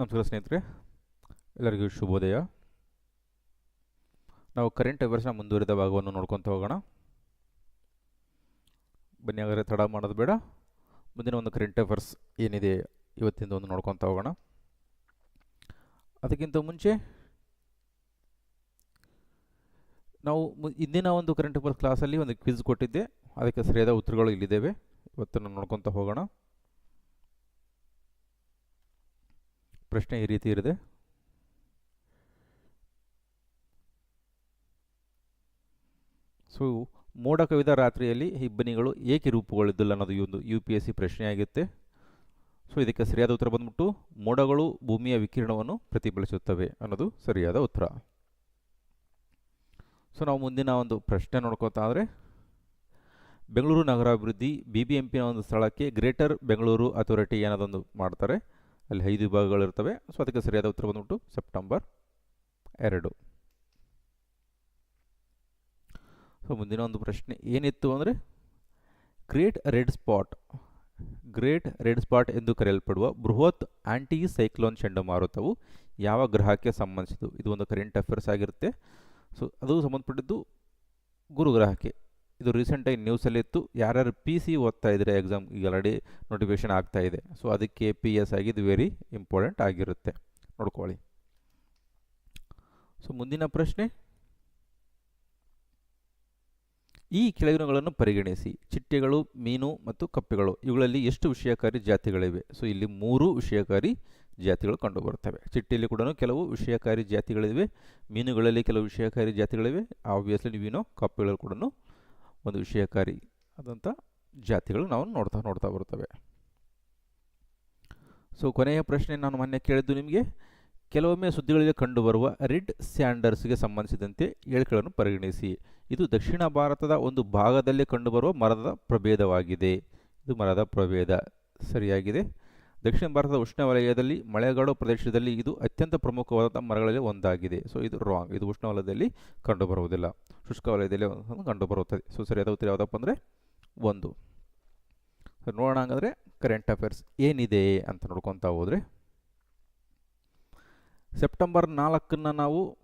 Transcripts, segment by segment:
ನಮಸ್ಕಾರ ಸ್ನೇಹಿತರೆ, ಎಲ್ಲರಿಗೂ ಶುಭೋದಯ. ನಾವು ಕರೆಂಟ್ ಅಫೇರ್ಸ್ನ ಮುಂದುವರಿದ ಭಾಗವನ್ನು ನೋಡ್ಕೊತ ಹೋಗೋಣ. ಬನ್ನಿ, ಹಾಗಾದರೆ ತಡ ಮಾಡೋದು ಬೇಡ. ಮುಂದಿನ ಒಂದು ಕರೆಂಟ್ ಅಫೇರ್ಸ್ ಏನಿದೆ ಇವತ್ತಿಂದ ಒಂದು ನೋಡ್ಕೊತ ಹೋಗೋಣ. ಅದಕ್ಕಿಂತ ಮುಂಚೆ, ನಾವು ಇಂದಿನ ಒಂದು ಕರೆಂಟ್ ಅಫೇರ್ಸ್ ಕ್ಲಾಸಲ್ಲಿ ಒಂದು ಕ್ವಿಜ್ ಕೊಟ್ಟಿದ್ದೆ. ಅದಕ್ಕೆ ಸರಿಯಾದ ಉತ್ತರಗಳು ಇಲ್ಲಿದ್ದೇವೆ. ಇವತ್ತನ್ನು ನೋಡ್ಕೊತ ಹೋಗೋಣ. ಪ್ರಶ್ನೆ ಈ ರೀತಿ ಇರಿದೆ ಸೊ ಮೋಡ ಕವಿದ ರಾತ್ರಿಯಲ್ಲಿ ಇಬ್ಬನಿಗಳು ಏಕೆ ರೂಪುಗೊಳ್ಳಿದ್ದಿಲ್ಲ ಅನ್ನೋದು ಈ ಒಂದು ಯು ಪಿ ಎಸ್ ಸಿ ಪ್ರಶ್ನೆಯಾಗಿರುತ್ತೆ. ಸೊ ಇದಕ್ಕೆ ಸರಿಯಾದ ಉತ್ತರ ಬಂದ್ಬಿಟ್ಟು ಮೋಡಗಳು ಭೂಮಿಯ ವಿಕಿರಣವನ್ನು ಪ್ರತಿಫಲಿಸುತ್ತವೆ ಅನ್ನೋದು ಸರಿಯಾದ ಉತ್ತರ. ಸೊ ನಾವು ಮುಂದಿನ ಒಂದು ಪ್ರಶ್ನೆ ನೋಡ್ಕೋತಾ ಆದರೆ ಬೆಂಗಳೂರು ನಗರಾಭಿವೃದ್ಧಿ ಬಿ ಬಿ ಎಂ ಪಿನ ಒಂದು ಸ್ಥಳಕ್ಕೆ ಗ್ರೇಟರ್ ಬೆಂಗಳೂರು ಅಥಾರಿಟಿ ಅನ್ನೋದೊಂದು ಮಾಡ್ತಾರೆ. ಅಲ್ಲಿ ಐದು ವಿಭಾಗಗಳಿರ್ತವೆ ಸೊ, ಅದಕ್ಕೆ ಸರಿಯಾದ ಉತ್ತರ ಬಂದ್ಬಿಟ್ಟು ಸೆಪ್ಟೆಂಬರ್ ಎರಡು. ಸೊ, ಮುಂದಿನ ಒಂದು ಪ್ರಶ್ನೆ. ಏನಿತ್ತು ಅಂದರೆ, great red spot, great red spot ಎಂದು ಕರೆಯಲ್ಪಡುವ ಬೃಹತ್ ಆಂಟಿ ಸೈಕ್ಲೋನ್ ಚಂಡಮಾರುತವು ಯಾವ ಗ್ರಹಕ್ಕೆ ಸಂಬಂಧಿಸಿದ್ದು? ಇದು ಒಂದು ಕರೆಂಟ್ ಅಫೇರ್ಸ್ ಆಗಿರುತ್ತೆ. ಸೊ, ಅದು ಸಂಬಂಧಪಟ್ಟಿದ್ದು ಗುರು ಗ್ರಹಕ್ಕೆ ಇದು ರೀಸೆಂಟಾಗಿ ನ್ಯೂಸಲ್ಲಿ ಇತ್ತು. ಯಾರ್ಯಾರು ಪಿ ಸಿ ಓದ್ತಾ ಇದ್ದರೆ ಎಕ್ಸಾಮ್ ಈಗ ಆಲ್ರೆಡಿ ನೋಟಿಫಿಕೇಷನ್ ಆಗ್ತಾ ಇದೆ. ಸೊ ಅದಕ್ಕೆ ಪಿ ಎಸ್ ಆಗಿ ಇದು ವೆರಿ ಇಂಪಾರ್ಟೆಂಟ್ ಆಗಿರುತ್ತೆ. ನೋಡ್ಕೊಳ್ಳಿ. ಸೊ ಮುಂದಿನ ಪ್ರಶ್ನೆ. ಈ ಕೆಳಗಿನಗಳನ್ನು ಪರಿಗಣಿಸಿ. ಚಿಟ್ಟೆಗಳು, ಮೀನು ಮತ್ತು ಕಪ್ಪೆಗಳು. ಇವುಗಳಲ್ಲಿ ಎಷ್ಟು ವಿಷಯಕಾರಿ ಜಾತಿಗಳಿವೆ? ಸೊ ಇಲ್ಲಿ ಮೂರು ವಿಷಯಕಾರಿ ಜಾತಿಗಳು ಕಂಡುಬರುತ್ತವೆ. ಚಿಟ್ಟೆಯಲ್ಲಿ ಕೂಡ ಕೆಲವು ವಿಷಯಕಾರಿ ಜಾತಿಗಳಿವೆ. ಮೀನುಗಳಲ್ಲಿ ಕೆಲವು ವಿಷಯಕಾರಿ ಜಾತಿಗಳಿವೆ. ಆಬ್ವಿಯಸ್ಲಿ ನೀವೇನೋ ಕಪ್ಪೆಗಳಲ್ಲಿ ಕೂಡ ಒಂದು ವಿಷಯಕಾರಿ ಆದಂಥ ಜಾತಿಗಳು ನಾವು ನೋಡ್ತಾ ನೋಡ್ತಾ ಬರ್ತವೆ ಸೊ ಕೊನೆಯ ಪ್ರಶ್ನೆ ನಾನು ಮೊನ್ನೆ ಕೇಳಿದ್ದು ನಿಮಗೆ, ಕೆಲವೊಮ್ಮೆ ಸುದ್ದಿಗಳಲ್ಲಿ ಕಂಡುಬರುವ ರಿಡ್ ಸ್ಯಾಂಡರ್ಸ್ಗೆ ಸಂಬಂಧಿಸಿದಂತೆ ಹೇಳಿಕೆಗಳನ್ನು ಪರಿಗಣಿಸಿ. ಇದು ದಕ್ಷಿಣ ಭಾರತದ ಒಂದು ಭಾಗದಲ್ಲಿ ಕಂಡುಬರುವ ಮರದ ಪ್ರಭೇದವಾಗಿದೆ. ಇದು ಮರದ ಪ್ರಭೇದ. ಸರಿಯಾಗಿದೆ? ದಕ್ಷಿಣ ಭಾರತದ ಉಷ್ಣವಲಯದಲ್ಲಿ ಮಳೆಗಾಡು ಪ್ರದೇಶದಲ್ಲಿ ಇದು ಅತ್ಯಂತ ಪ್ರಮುಖವಾದ ಮರಗಳಲ್ಲಿ ಒಂದಾಗಿದೆ. ಸೊ ಇದು ರಾಂಗ್ ಇದು ಉಷ್ಣವಲಯದಲ್ಲಿ ಕಂಡುಬರುವುದಿಲ್ಲ. ಶುಷ್ಕ ವಲಯದಲ್ಲಿ ಕಂಡುಬರುತ್ತದೆ. ಸೊ ಸರಿಯಾದ ಉತ್ತರ ಯಾವುದಪ್ಪ ಅಂದರೆ ಒಂದು. ನೋಡೋಣ ಹಂಗಂದರೆ ಕರೆಂಟ್ ಅಫೇರ್ಸ್ ಏನಿದೆ ಅಂತ ನೋಡ್ಕೊತಾ ಹೋದರೆ ಸೆಪ್ಟೆಂಬರ್ ನಾಲ್ಕನ್ನು ನಾವು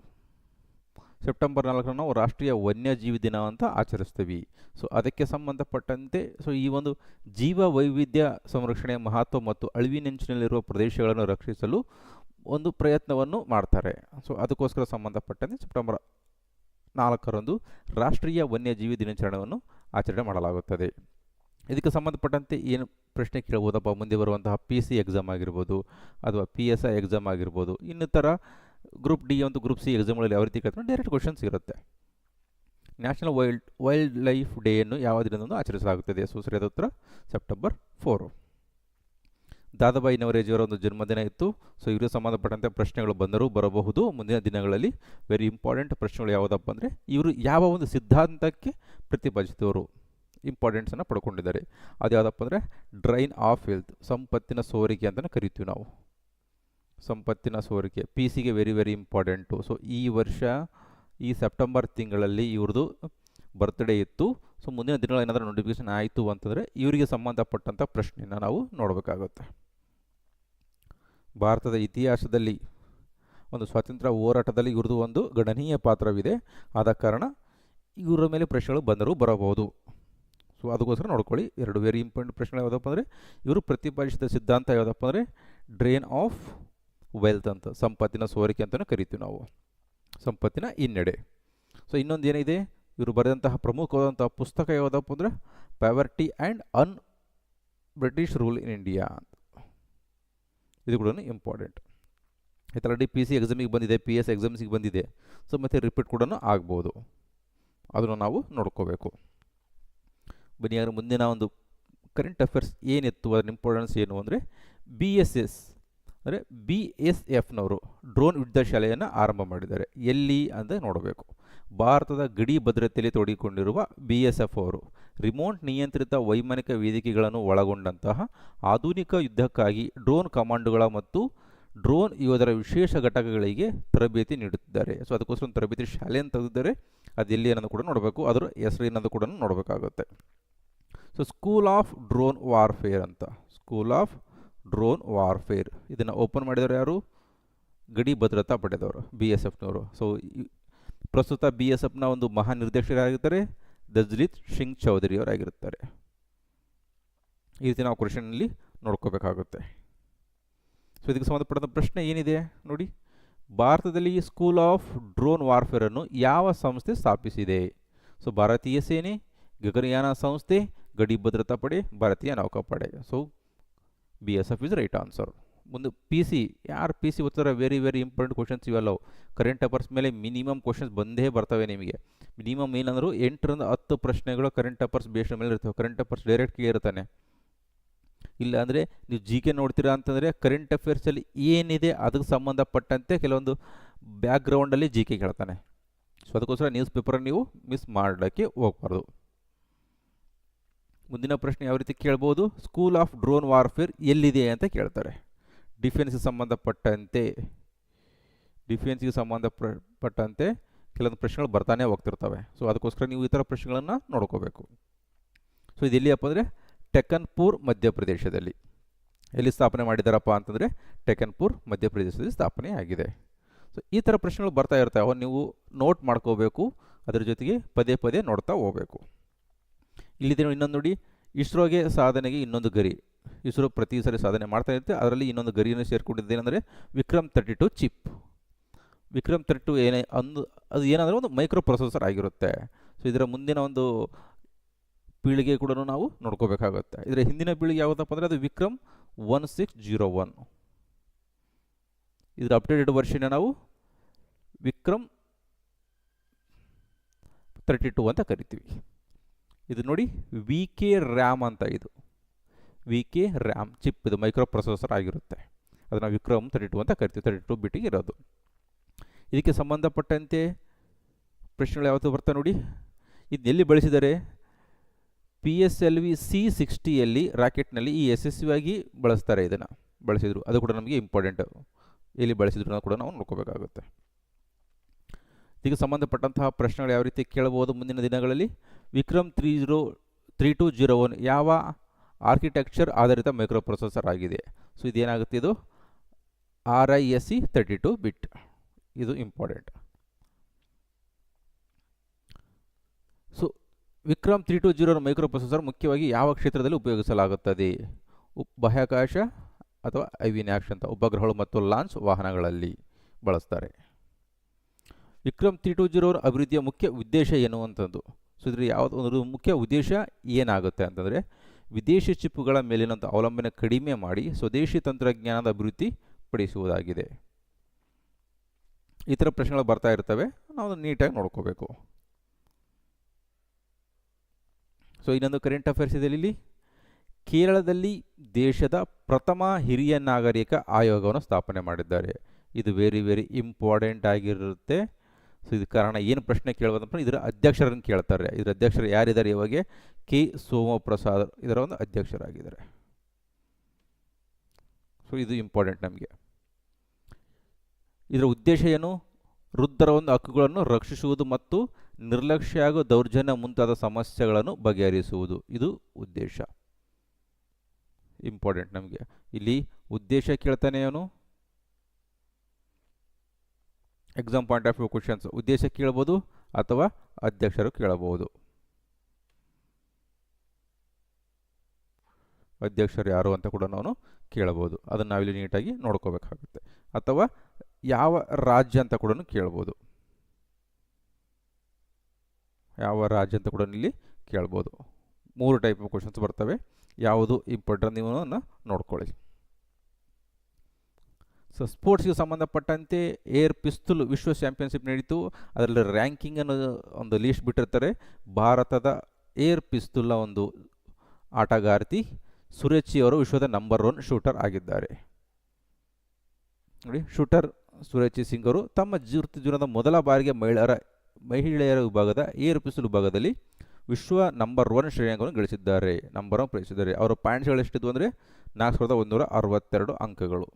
ಸೆಪ್ಟೆಂಬರ್ ನಾಲ್ಕರನ್ನು ನಾವು ರಾಷ್ಟ್ರೀಯ ವನ್ಯಜೀವಿ ದಿನ ಅಂತ ಆಚರಿಸ್ತೀವಿ. ಸೊ ಅದಕ್ಕೆ ಸಂಬಂಧಪಟ್ಟಂತೆ ಸೊ ಈ ಒಂದು ಜೀವ ವೈವಿಧ್ಯ ಸಂರಕ್ಷಣೆಯ ಮಹತ್ವ ಮತ್ತು ಅಳಿವಿನಂಚಿನಲ್ಲಿರುವ ಪ್ರದೇಶಗಳನ್ನು ರಕ್ಷಿಸಲು ಒಂದು ಪ್ರಯತ್ನವನ್ನು ಮಾಡ್ತಾರೆ. ಸೊ ಅದಕ್ಕೋಸ್ಕರ ಸಂಬಂಧಪಟ್ಟಂತೆ ಸೆಪ್ಟೆಂಬರ್ ನಾಲ್ಕರಂದು ರಾಷ್ಟ್ರೀಯ ವನ್ಯಜೀವಿ ದಿನಾಚರಣೆಯನ್ನು ಆಚರಣೆ ಮಾಡಲಾಗುತ್ತದೆ. ಇದಕ್ಕೆ ಸಂಬಂಧಪಟ್ಟಂತೆ ಏನು ಪ್ರಶ್ನೆ ಕೇಳ್ಬೋದಪ್ಪ ಮುಂದೆ ಬರುವಂತಹ ಪಿ ಸಿ ಎಕ್ಸಾಮ್ ಆಗಿರ್ಬೋದು, ಅಥವಾ ಪಿ ಎಸ್ ಐ ಎಕ್ಸಾಮ್ ಆಗಿರ್ಬೋದು, ಇನ್ನಿತರ ಗ್ರೂಪ್ ಡಿ ಒಂದು ಗ್ರೂಪ್ ಸಿ ಎಕ್ಸಾಮ್ಗಳಲ್ಲಿ ಯಾವ ರೀತಿ ಕೇಳ್ತಾರೆ ಡೈರೆಕ್ಟ್ ಕ್ವಶನ್ಸ್ ಇರುತ್ತೆ. ನ್ಯಾಷನಲ್ ವೈಲ್ಡ್ ವೈಲ್ಡ್ ಲೈಫ್ ಡೇಯನ್ನು ಯಾವ ದಿನದಂದು ಆಚರಿಸಲಾಗುತ್ತದೆ? ಸೊ ಸರಿಯಾದ ಉತ್ತರ ಸೆಪ್ಟೆಂಬರ್ ಫೋರು ದಾದಾಬಾಯಿ ನವರೇಜಿಯವರ ಒಂದು ಜನ್ಮದಿನ ಇತ್ತು. ಸೊ ಇವರಿಗೆ ಸಂಬಂಧಪಟ್ಟಂತೆ ಪ್ರಶ್ನೆಗಳು ಬಂದರೂ ಬರಬಹುದು. ಮುಂದಿನ ದಿನಗಳಲ್ಲಿ ವೆರಿ ಇಂಪಾರ್ಟೆಂಟ್ ಪ್ರಶ್ನೆಗಳು ಯಾವುದಪ್ಪ ಅಂದರೆ ಇವರು ಯಾವ ಒಂದು ಸಿದ್ಧಾಂತಕ್ಕೆ ಪ್ರತಿಪಾದಿಸಿದವರು? ಇಂಪಾರ್ಟೆನ್ಸನ್ನು ಪಡ್ಕೊಂಡಿದ್ದಾರೆ. ಅದು ಯಾವುದಪ್ಪ ಅಂದರೆ ಡ್ರೈನ್ ಆಫ್ ವೆಲ್ತ್ ಸಂಪತ್ತಿನ ಸೋರಿಕೆ ಅಂತಲೇ ಕರಿತೀವಿ ನಾವು. ಸಂಪತ್ತಿನ ಸೋರಿಕೆ ಪಿ ಸಿಗೆ ವೆರಿ ವೆರಿ ಇಂಪಾರ್ಟೆಂಟು ಸೊ ಈ ವರ್ಷ, ಈ ಸೆಪ್ಟೆಂಬರ್ ತಿಂಗಳಲ್ಲಿ ಇವ್ರದ್ದು ಬರ್ತ್ಡೇ ಇತ್ತು. ಸೊ ಮುಂದಿನ ದಿನಗಳ ಏನಾದರೂ ನೋಟಿಫಿಕೇಶನ್ ಆಯಿತು ಅಂತಂದರೆ ಇವರಿಗೆ ಸಂಬಂಧಪಟ್ಟಂಥ ಪ್ರಶ್ನೆಯನ್ನು ನಾವು ನೋಡಬೇಕಾಗುತ್ತೆ. ಭಾರತದ ಇತಿಹಾಸದಲ್ಲಿ, ಒಂದು ಸ್ವಾತಂತ್ರ್ಯ ಹೋರಾಟದಲ್ಲಿ ಇವ್ರದ್ದು ಒಂದು ಗಣನೀಯ ಪಾತ್ರವಿದೆ. ಆದ ಕಾರಣ ಇವರ ಮೇಲೆ ಪ್ರಶ್ನೆಗಳು ಬಂದರೂ ಬರಬಹುದು. ಸೊ ಅದಕ್ಕೋಸ್ಕರ ನೋಡ್ಕೊಳ್ಳಿ. ಎರಡು ವೆರಿ ಇಂಪಾರ್ಟೆಂಟ್ ಪ್ರಶ್ನೆಗಳು ಯಾವುದಪ್ಪ ಅಂದರೆ, ಇವರು ಪ್ರತಿಪಾದಿಸಿದ ಸಿದ್ಧಾಂತ ಯಾವುದಪ್ಪ ಅಂದರೆ ಡ್ರೈನ್ ಆಫ್ ವೆಲ್ತ್ ಅಂತ, ಸಂಪತ್ತಿನ ಸೋರಿಕೆ ಅಂತಲೂ ಕರಿತೀವಿ ನಾವು. ಸಂಪತ್ತಿನ ಹಿನ್ನಡೆ. ಸೊ ಇನ್ನೊಂದು ಏನಿದೆ ಇವರು ಬರೆದಂತಹ ಪ್ರಮುಖವಾದಂತಹ ಪುಸ್ತಕ ಯಾವುದಪ್ಪ ಅಂದರೆ poverty and un British rule in India ಅಂತ. ಇದು ಕೂಡ ಇಂಪಾರ್ಟೆಂಟ್ ಎಥರ ಡಿ ಪಿ ಸಿ ಎಕ್ಸಾಮಿಗೆ ಬಂದಿದೆ ಪಿ ಎಸ್ ಎಕ್ಸಾಮ್ಸಿಗೆ ಬಂದಿದೆ. ಸೊ ಮತ್ತು ರಿಪೀಟ್ ಕೂಡ ಆಗ್ಬೋದು. ಅದನ್ನು ನಾವು ನೋಡ್ಕೋಬೇಕು. ಬನ್ನಿ, ಯಾರು ಮುಂದಿನ ಒಂದು ಕರೆಂಟ್ ಅಫೇರ್ಸ್ ಏನಿತ್ತು, ಅದರ ಇಂಪಾರ್ಟೆನ್ಸ್ ಏನು ಅಂದರೆ ಬಿ ಎಸ್ ಎಸ್ ಅಂದರೆ ಬಿ ಎಸ್ ಎಫ್ನವರು ಡ್ರೋನ್ ಯುದ್ಧ ಶಾಲೆಯನ್ನು ಆರಂಭ ಮಾಡಿದ್ದಾರೆ. ಎಲ್ಲಿ ಅಂತ ನೋಡಬೇಕು. ಭಾರತದ ಗಡಿ ಭದ್ರತೆಯಲ್ಲಿ ತೊಡಗಿಕೊಂಡಿರುವ ಬಿ ಎಸ್ ಎಫ್ ಅವರು ರಿಮೋಟ್ ನಿಯಂತ್ರಿತ ವೈಮಾನಿಕ ವೇದಿಕೆಗಳನ್ನು ಒಳಗೊಂಡಂತಹ ಆಧುನಿಕ ಯುದ್ಧಕ್ಕಾಗಿ ಡ್ರೋನ್ ಕಮಾಂಡ್ಗಳ ಮತ್ತು ಡ್ರೋನ್ ಯೋಧರ ವಿಶೇಷ ಘಟಕಗಳಿಗೆ ತರಬೇತಿ ನೀಡುತ್ತಿದ್ದಾರೆ. ಸೊ ಅದಕ್ಕೋಸ್ಕರ ಒಂದು ತರಬೇತಿ ಶಾಲೆಯನ್ನು ತೆಗೆದಿದ್ದಾರೆ. ಅದು ಎಲ್ಲಿ ಅನ್ನೋದು ಕೂಡ ನೋಡಬೇಕು. ಅದರ ಹೆಸರು ಏನದು ಕೂಡ ನೋಡಬೇಕಾಗುತ್ತೆ. So school of drone warfare ಅಂತ. School of drone warfare. ಇದನ್ನು ಓಪನ್ ಮಾಡಿದವರು ಯಾರು? ಗಡಿ ಭದ್ರತಾ ಪಡೆದವರು ಬಿ ಎಸ್ ಎಫ್ನವರು ಸೊ ಪ್ರಸ್ತುತ ಬಿ ಎಸ್ ಎಫ್ನ ಒಂದು ಮಹಾನಿರ್ದೇಶಕರಾಗಿರ್ತಾರೆ ದಜ್ಲಿತ್ ಸಿಂಗ್ ಚೌಧರಿ ಅವರಾಗಿರುತ್ತಾರೆ ಈ ರೀತಿ ನಾವು ಕ್ವಶನಲ್ಲಿ ನೋಡ್ಕೋಬೇಕಾಗುತ್ತೆ. ಸೊ ಇದಕ್ಕೆ ಸಂಬಂಧಪಟ್ಟಂಥ ಪ್ರಶ್ನೆ ಏನಿದೆ ನೋಡಿ. ಭಾರತದಲ್ಲಿ ಸ್ಕೂಲ್ ಆಫ್ ಡ್ರೋನ್ ವಾರ್ಫೇರನ್ನು ಯಾವ ಸಂಸ್ಥೆ ಸ್ಥಾಪಿಸಿದೆ? ಸೊ ಭಾರತೀಯ ಸೇನೆ, ಗಗನಯಾನ ಸಂಸ್ಥೆ, ಗಡಿ ಭದ್ರತಾ ಪಡೆ, ಭಾರತೀಯ ನೌಕಾಪಡೆ. So B S F is right answer ಮುಂದೆ ಪಿ ಸಿ ಯಾರು ಪಿ ಸಿ ಓದ್ತಾರೆ? ವೆರಿ ವೆರಿ ಇಂಪಾರ್ಟೆಂಟ್ ಕ್ವಶನ್ಸ್ ಇವೆಲ್ಲವು ಕರೆಂಟ್ ಅಫೇರ್ಸ್ ಮೇಲೆ ಮಿನಿಮಮ್ ಕ್ವಶನ್ಸ್ ಬಂದೇ ಬರ್ತವೆ ನಿಮಗೆ. ಮಿನಿಮಮ್ ಏನಂದರೂ ಎಂಟರಿಂದ ಹತ್ತು ಪ್ರಶ್ನೆಗಳು ಕರೆಂಟ್ ಅಫೇರ್ಸ್ ಬೇಸ್ ಮೇಲೆ ಇರ್ತವೆ. ಕರೆಂಟ್ ಅಫೇರ್ಸ್ ಡೈರೆಕ್ಟ್ ಇರ್ತಾನೆ. ಇಲ್ಲ ಅಂದರೆ ನೀವು ಜಿ ಕೆ ನೋಡ್ತೀರಾ ಅಂತಂದರೆ ಕರೆಂಟ್ ಅಫೇರ್ಸಲ್ಲಿ ಏನಿದೆ ಅದಕ್ಕೆ ಸಂಬಂಧಪಟ್ಟಂತೆ ಕೆಲವೊಂದು ಬ್ಯಾಕ್ಗ್ರೌಂಡಲ್ಲಿ ಜಿ ಕೆ ಕೇಳ್ತಾನೆ. ಸೊ ಅದಕ್ಕೋಸ್ಕರ ನ್ಯೂಸ್ ಪೇಪರ್ ನೀವು ಮಿಸ್ ಮಾಡೋಕ್ಕೆ ಹೋಗ್ಬಾರ್ದು. ಮುಂದಿನ ಪ್ರಶ್ನೆ ಯಾವ ರೀತಿ ಕೇಳ್ಬೋದು? ಸ್ಕೂಲ್ ಆಫ್ ಡ್ರೋನ್ ವಾರ್ಫೇರ್ ಎಲ್ಲಿದೆ ಅಂತ ಕೇಳ್ತಾರೆ. ಡಿಫೆನ್ಸ್ಗೆ ಸಂಬಂಧಪಟ್ಟಂತೆ ಡಿಫೆನ್ಸ್ಗೆ ಸಂಬಂಧಪಟ್ಟಂತೆ ಕೆಲವೊಂದು ಪ್ರಶ್ನೆಗಳು ಬರ್ತಾನೆ ಹೋಗ್ತಿರ್ತವೆ. ಸೊ ಅದಕ್ಕೋಸ್ಕರ ನೀವು ಈ ಥರ ಪ್ರಶ್ನೆಗಳನ್ನು ನೋಡ್ಕೋಬೇಕು. ಸೊ ಇದು ಎಲ್ಲಿಯಪ್ಪ ಅಂದರೆ ಟೆಕನ್ಪುರ್ ಮಧ್ಯಪ್ರದೇಶದಲ್ಲಿ ಎಲ್ಲಿ ಸ್ಥಾಪನೆ ಮಾಡಿದಾರಪ್ಪ ಅಂತಂದರೆ ಟೆಕನ್ಪುರ್ ಮಧ್ಯಪ್ರದೇಶದಲ್ಲಿ ಸ್ಥಾಪನೆ ಆಗಿದೆ. ಸೊ ಈ ಥರ ಪ್ರಶ್ನೆಗಳು ಬರ್ತಾ ಇರ್ತವೆ. ನೀವು ನೋಟ್ ಮಾಡ್ಕೋಬೇಕು. ಅದರ ಜೊತೆಗೆ ಪದೇ ಪದೇ ನೋಡ್ತಾ ಹೋಗಬೇಕು. ಇಲ್ಲಿದೆ ನೋಡಿ ಇನ್ನೊಂದು ನೋಡಿ. ಇಸ್ರೋಗೆ ಸಾಧನೆಗೆ ಇನ್ನೊಂದು ಗರಿ. ಇಸ್ರೋ ಪ್ರತಿ ಸರಿ ಸಾಧನೆ ಮಾಡ್ತಾ ಇರುತ್ತೆ. ಅದರಲ್ಲಿ ಇನ್ನೊಂದು ಗರಿಯನ್ನು ಸೇರಿಕೊಂಡಿದ್ದು ಏನಂದರೆ Vikram thirty two chip. Vikram thirty two ಏನೇ ಅಂದು ಅದು ಏನಂದರೆ ಒಂದು ಮೈಕ್ರೋ ಪ್ರೊಸೆಸರ್ ಆಗಿರುತ್ತೆ. ಸೊ ಇದರ ಮುಂದಿನ ಒಂದು ಪೀಳಿಗೆ ಕೂಡ ನಾವು ನೋಡ್ಕೋಬೇಕಾಗುತ್ತೆ. ಇದರ ಹಿಂದಿನ ಪೀಳಿಗೆ ಯಾವುದಪ್ಪ ಅಂದರೆ ಅದು Vikram one six zero one. ಇದರ ಅಪ್ಡೇಟೆಡ್ ವರ್ಷನ ನಾವು ವಿಕ್ರಮ್ ತರ್ಟಿ ಟು ಅಂತ ಕರಿತೀವಿ. ಇದು ನೋಡಿ ವಿ ಕೆ ರ್ಯಾಮ್ ಅಂತ ಇದು. ವಿ ಕೆ ರ್ಯಾಮ್ ಚಿಪ್ ಇದು ಮೈಕ್ರೋ ಪ್ರೊಸೆಸರ್ ಆಗಿರುತ್ತೆ. ಅದನ್ನು ವಿಕ್ರಮ್ ತರ್ಟಿ ಟು ಅಂತ ಕರಿತೀವಿ. ತರ್ಟಿ ಟು ಬಿಟ್ಟಿಗೆ ಇರೋದು. ಇದಕ್ಕೆ ಸಂಬಂಧಪಟ್ಟಂತೆ ಪ್ರಶ್ನೆಗಳು ಯಾವತ್ತು ಬರ್ತಾ ನೋಡಿ. ಇದನ್ನ ಎಲ್ಲಿ ಬಳಸಿದರೆ? P S L V C ಸಿಕ್ಸ್ಟಿಯಲ್ಲಿ ರಾಕೆಟ್ನಲ್ಲಿ ಈ ಯಶಸ್ವಿಯಾಗಿ ಬಳಸ್ತಾರೆ ಇದನ್ನು. ಬಳಸಿದರು. ಅದು ಕೂಡ ನಮಗೆ ಇಂಪಾರ್ಟೆಂಟ್ ಎಲ್ಲಿ ಬಳಸಿದ್ರು ಕೂಡ ನಾವು ನೋಡ್ಕೋಬೇಕಾಗುತ್ತೆ. ಇದಕ್ಕೆ ಸಂಬಂಧಪಟ್ಟಂತಹ ಪ್ರಶ್ನೆಗಳು ಯಾವ ರೀತಿ ಕೇಳಬಹುದು ಮುಂದಿನ ದಿನಗಳಲ್ಲಿ? Vikram three zero, three two zero one ಯಾವ ಆರ್ಕಿಟೆಕ್ಚರ್ ಆಧಾರಿತ ಮೈಕ್ರೋ ಪ್ರೊಸೆಸರ್ ಆಗಿದೆ? ಸೊ ಇದೇನಾಗುತ್ತೆ ಇದು? R I S C thirty two bit. ಇದು important. So Vikram three two zero micro processor ಮುಖ್ಯವಾಗಿ ಯಾವ ಕ್ಷೇತ್ರದಲ್ಲಿ ಉಪಯೋಗಿಸಲಾಗುತ್ತದೆ? ಉಪ್ ಬಾಹ್ಯಾಕಾಶ ಅಥವಾ ಐವಿನ್ಯಾಕ್ಷ ಅಂತ ಉಪಗ್ರಹಗಳು ಮತ್ತು ಲಾಂಚ್ ವಾಹನಗಳಲ್ಲಿ ಬಳಸ್ತಾರೆ. ವಿಕ್ರಮ್ ತ್ರೀ ಟು ಜೀರೋ ಅಭಿವೃದ್ಧಿಯ ಮುಖ್ಯ ಉದ್ದೇಶ ಏನು ಅಂತಂದು? ಸೊ ಇದ್ರ ಒಂದು ಮುಖ್ಯ ಉದ್ದೇಶ ಏನಾಗುತ್ತೆ ಅಂತಂದರೆ ವಿದೇಶಿ ಚಿಪ್ಪುಗಳ ಮೇಲಿನಂಥ ಅವಲಂಬನೆ ಕಡಿಮೆ ಮಾಡಿ ಸ್ವದೇಶಿ ತಂತ್ರಜ್ಞಾನದ ಅಭಿವೃದ್ಧಿ ಪಡಿಸುವುದಾಗಿದೆ. ಈ ಥರ ಪ್ರಶ್ನೆಗಳು ಬರ್ತಾ ಇರ್ತವೆ. ನಾವು ನೀಟಾಗಿ ನೋಡ್ಕೋಬೇಕು. ಸೊ ಇನ್ನೊಂದು ಕರೆಂಟ್ ಅಫೇರ್ಸ್ ಇದೆ ಇಲ್ಲಿ. ಕೇರಳದಲ್ಲಿ ದೇಶದ ಪ್ರಥಮ ಹಿರಿಯ ನಾಗರಿಕ ಆಯೋಗವನ್ನು ಸ್ಥಾಪನೆ ಮಾಡಿದ್ದಾರೆ. ಇದು ವೆರಿ ವೆರಿ ಇಂಪಾರ್ಟೆಂಟ್ ಆಗಿರುತ್ತೆ. ಸೊ ಇದು ಕಾರಣ ಏನು ಪ್ರಶ್ನೆ ಕೇಳ್ಬೋದಪ್ಪ ಇದರ ಅಧ್ಯಕ್ಷರನ್ನು ಕೇಳ್ತಾರೆ. ಇದರ ಅಧ್ಯಕ್ಷರು ಯಾರಿದ್ದಾರೆ ಇವಾಗ? ಕೆ. ಸೋಮಪ್ರಸಾದ್ ಇದರ ಒಂದು ಅಧ್ಯಕ್ಷರಾಗಿದ್ದಾರೆ. ಸೊ, ಇದು ಇಂಪಾರ್ಟೆಂಟ್ ನಮಗೆ. ಇದರ ಉದ್ದೇಶ ಏನು? ವೃದ್ಧರ ಒಂದು ಹಕ್ಕುಗಳನ್ನು ರಕ್ಷಿಸುವುದು ಮತ್ತು ನಿರ್ಲಕ್ಷ್ಯ ಹಾಗೂ ದೌರ್ಜನ್ಯ ಮುಂತಾದ ಸಮಸ್ಯೆಗಳನ್ನು ಬಗೆಹರಿಸುವುದು. ಇದು ಉದ್ದೇಶ. ಇಂಪಾರ್ಟೆಂಟ್ ನಮಗೆ. ಇಲ್ಲಿ ಉದ್ದೇಶ ಕೇಳ್ತಾನೆ ಅವನು exam point of view questions ಉದ್ದೇಶ ಕೇಳ್ಬೋದು ಅಥವಾ ಅಧ್ಯಕ್ಷರು ಕೇಳಬಹುದು. ಅಧ್ಯಕ್ಷರು ಯಾರು ಅಂತ ಕೂಡ ನಾವು ಕೇಳಬಹುದು. ಅದನ್ನು ನಾವಿಲ್ಲಿ ನೀಟಾಗಿ ನೋಡ್ಕೋಬೇಕಾಗುತ್ತೆ. ಅಥವಾ ಯಾವ ರಾಜ್ಯ ಅಂತ ಕೂಡ ಕೇಳ್ಬೋದು ಯಾವ ರಾಜ್ಯ ಅಂತ ಕೂಡ ಇಲ್ಲಿ ಕೇಳ್ಬೋದು ಮೂರು ಟೈಪ್ ಕ್ವಶನ್ಸ್ ಬರ್ತವೆ. ಯಾವುದು ಇಂಪಾರ್ಟೆಂಟ್ ನೀವು ನೋಡ್ಕೊಳ್ಳಿ. ಸೊ ಸ್ಪೋರ್ಟ್ಸ್ಗೆ ಸಂಬಂಧಪಟ್ಟಂತೆ ಏರ್ ಪಿಸ್ತೂಲ್ ವಿಶ್ವ ಚಾಂಪಿಯನ್ಶಿಪ್ ನಡೀತು. ಅದರಲ್ಲಿ ರ್ಯಾಂಕಿಂಗ್ ಅನ್ನೋ ಒಂದು ಲೀಸ್ಟ್ ಬಿಟ್ಟಿರ್ತಾರೆ. ಭಾರತದ ಏರ್ ಪಿಸ್ತೂಲ್ನ ಒಂದು ಆಟಗಾರ್ತಿ ಸುರೇಚಿ ಅವರು ವಿಶ್ವದ ನಂಬರ್ ಒನ್ ಶೂಟರ್ ಆಗಿದ್ದಾರೆ. ನೋಡಿ ಶೂಟರ್ ಸುರೇಚಿ ಸಿಂಗ್ ಅವರು ತಮ್ಮ ವೃತ್ತಿ ಜೀವನದ ಮೊದಲ ಬಾರಿಗೆ ಮಹಿಳೆಯರ ಮಹಿಳೆಯರ ವಿಭಾಗದ ಏರ್ ಪಿಸ್ತೂಲ್ ವಿಭಾಗದಲ್ಲಿ ವಿಶ್ವ ನಂಬರ್ ಒನ್ ಶ್ರೇಯಾಂಕವನ್ನು ಗಳಿಸಿದ್ದಾರೆ ನಂಬರ್ ಒನ್ ಪ್ರಯತ್ನಿಸಿದ್ದಾರೆ ಅವರ ಪಾಯಿಂಟ್ಸ್ಗಳು ಎಷ್ಟಿದ್ವು ಅಂದರೆ ನಾಲ್ಕು ಸಾವಿರದ ಒಂದೂರ ಅರವತ್ತೆರಡು ಅಂಕಗಳು.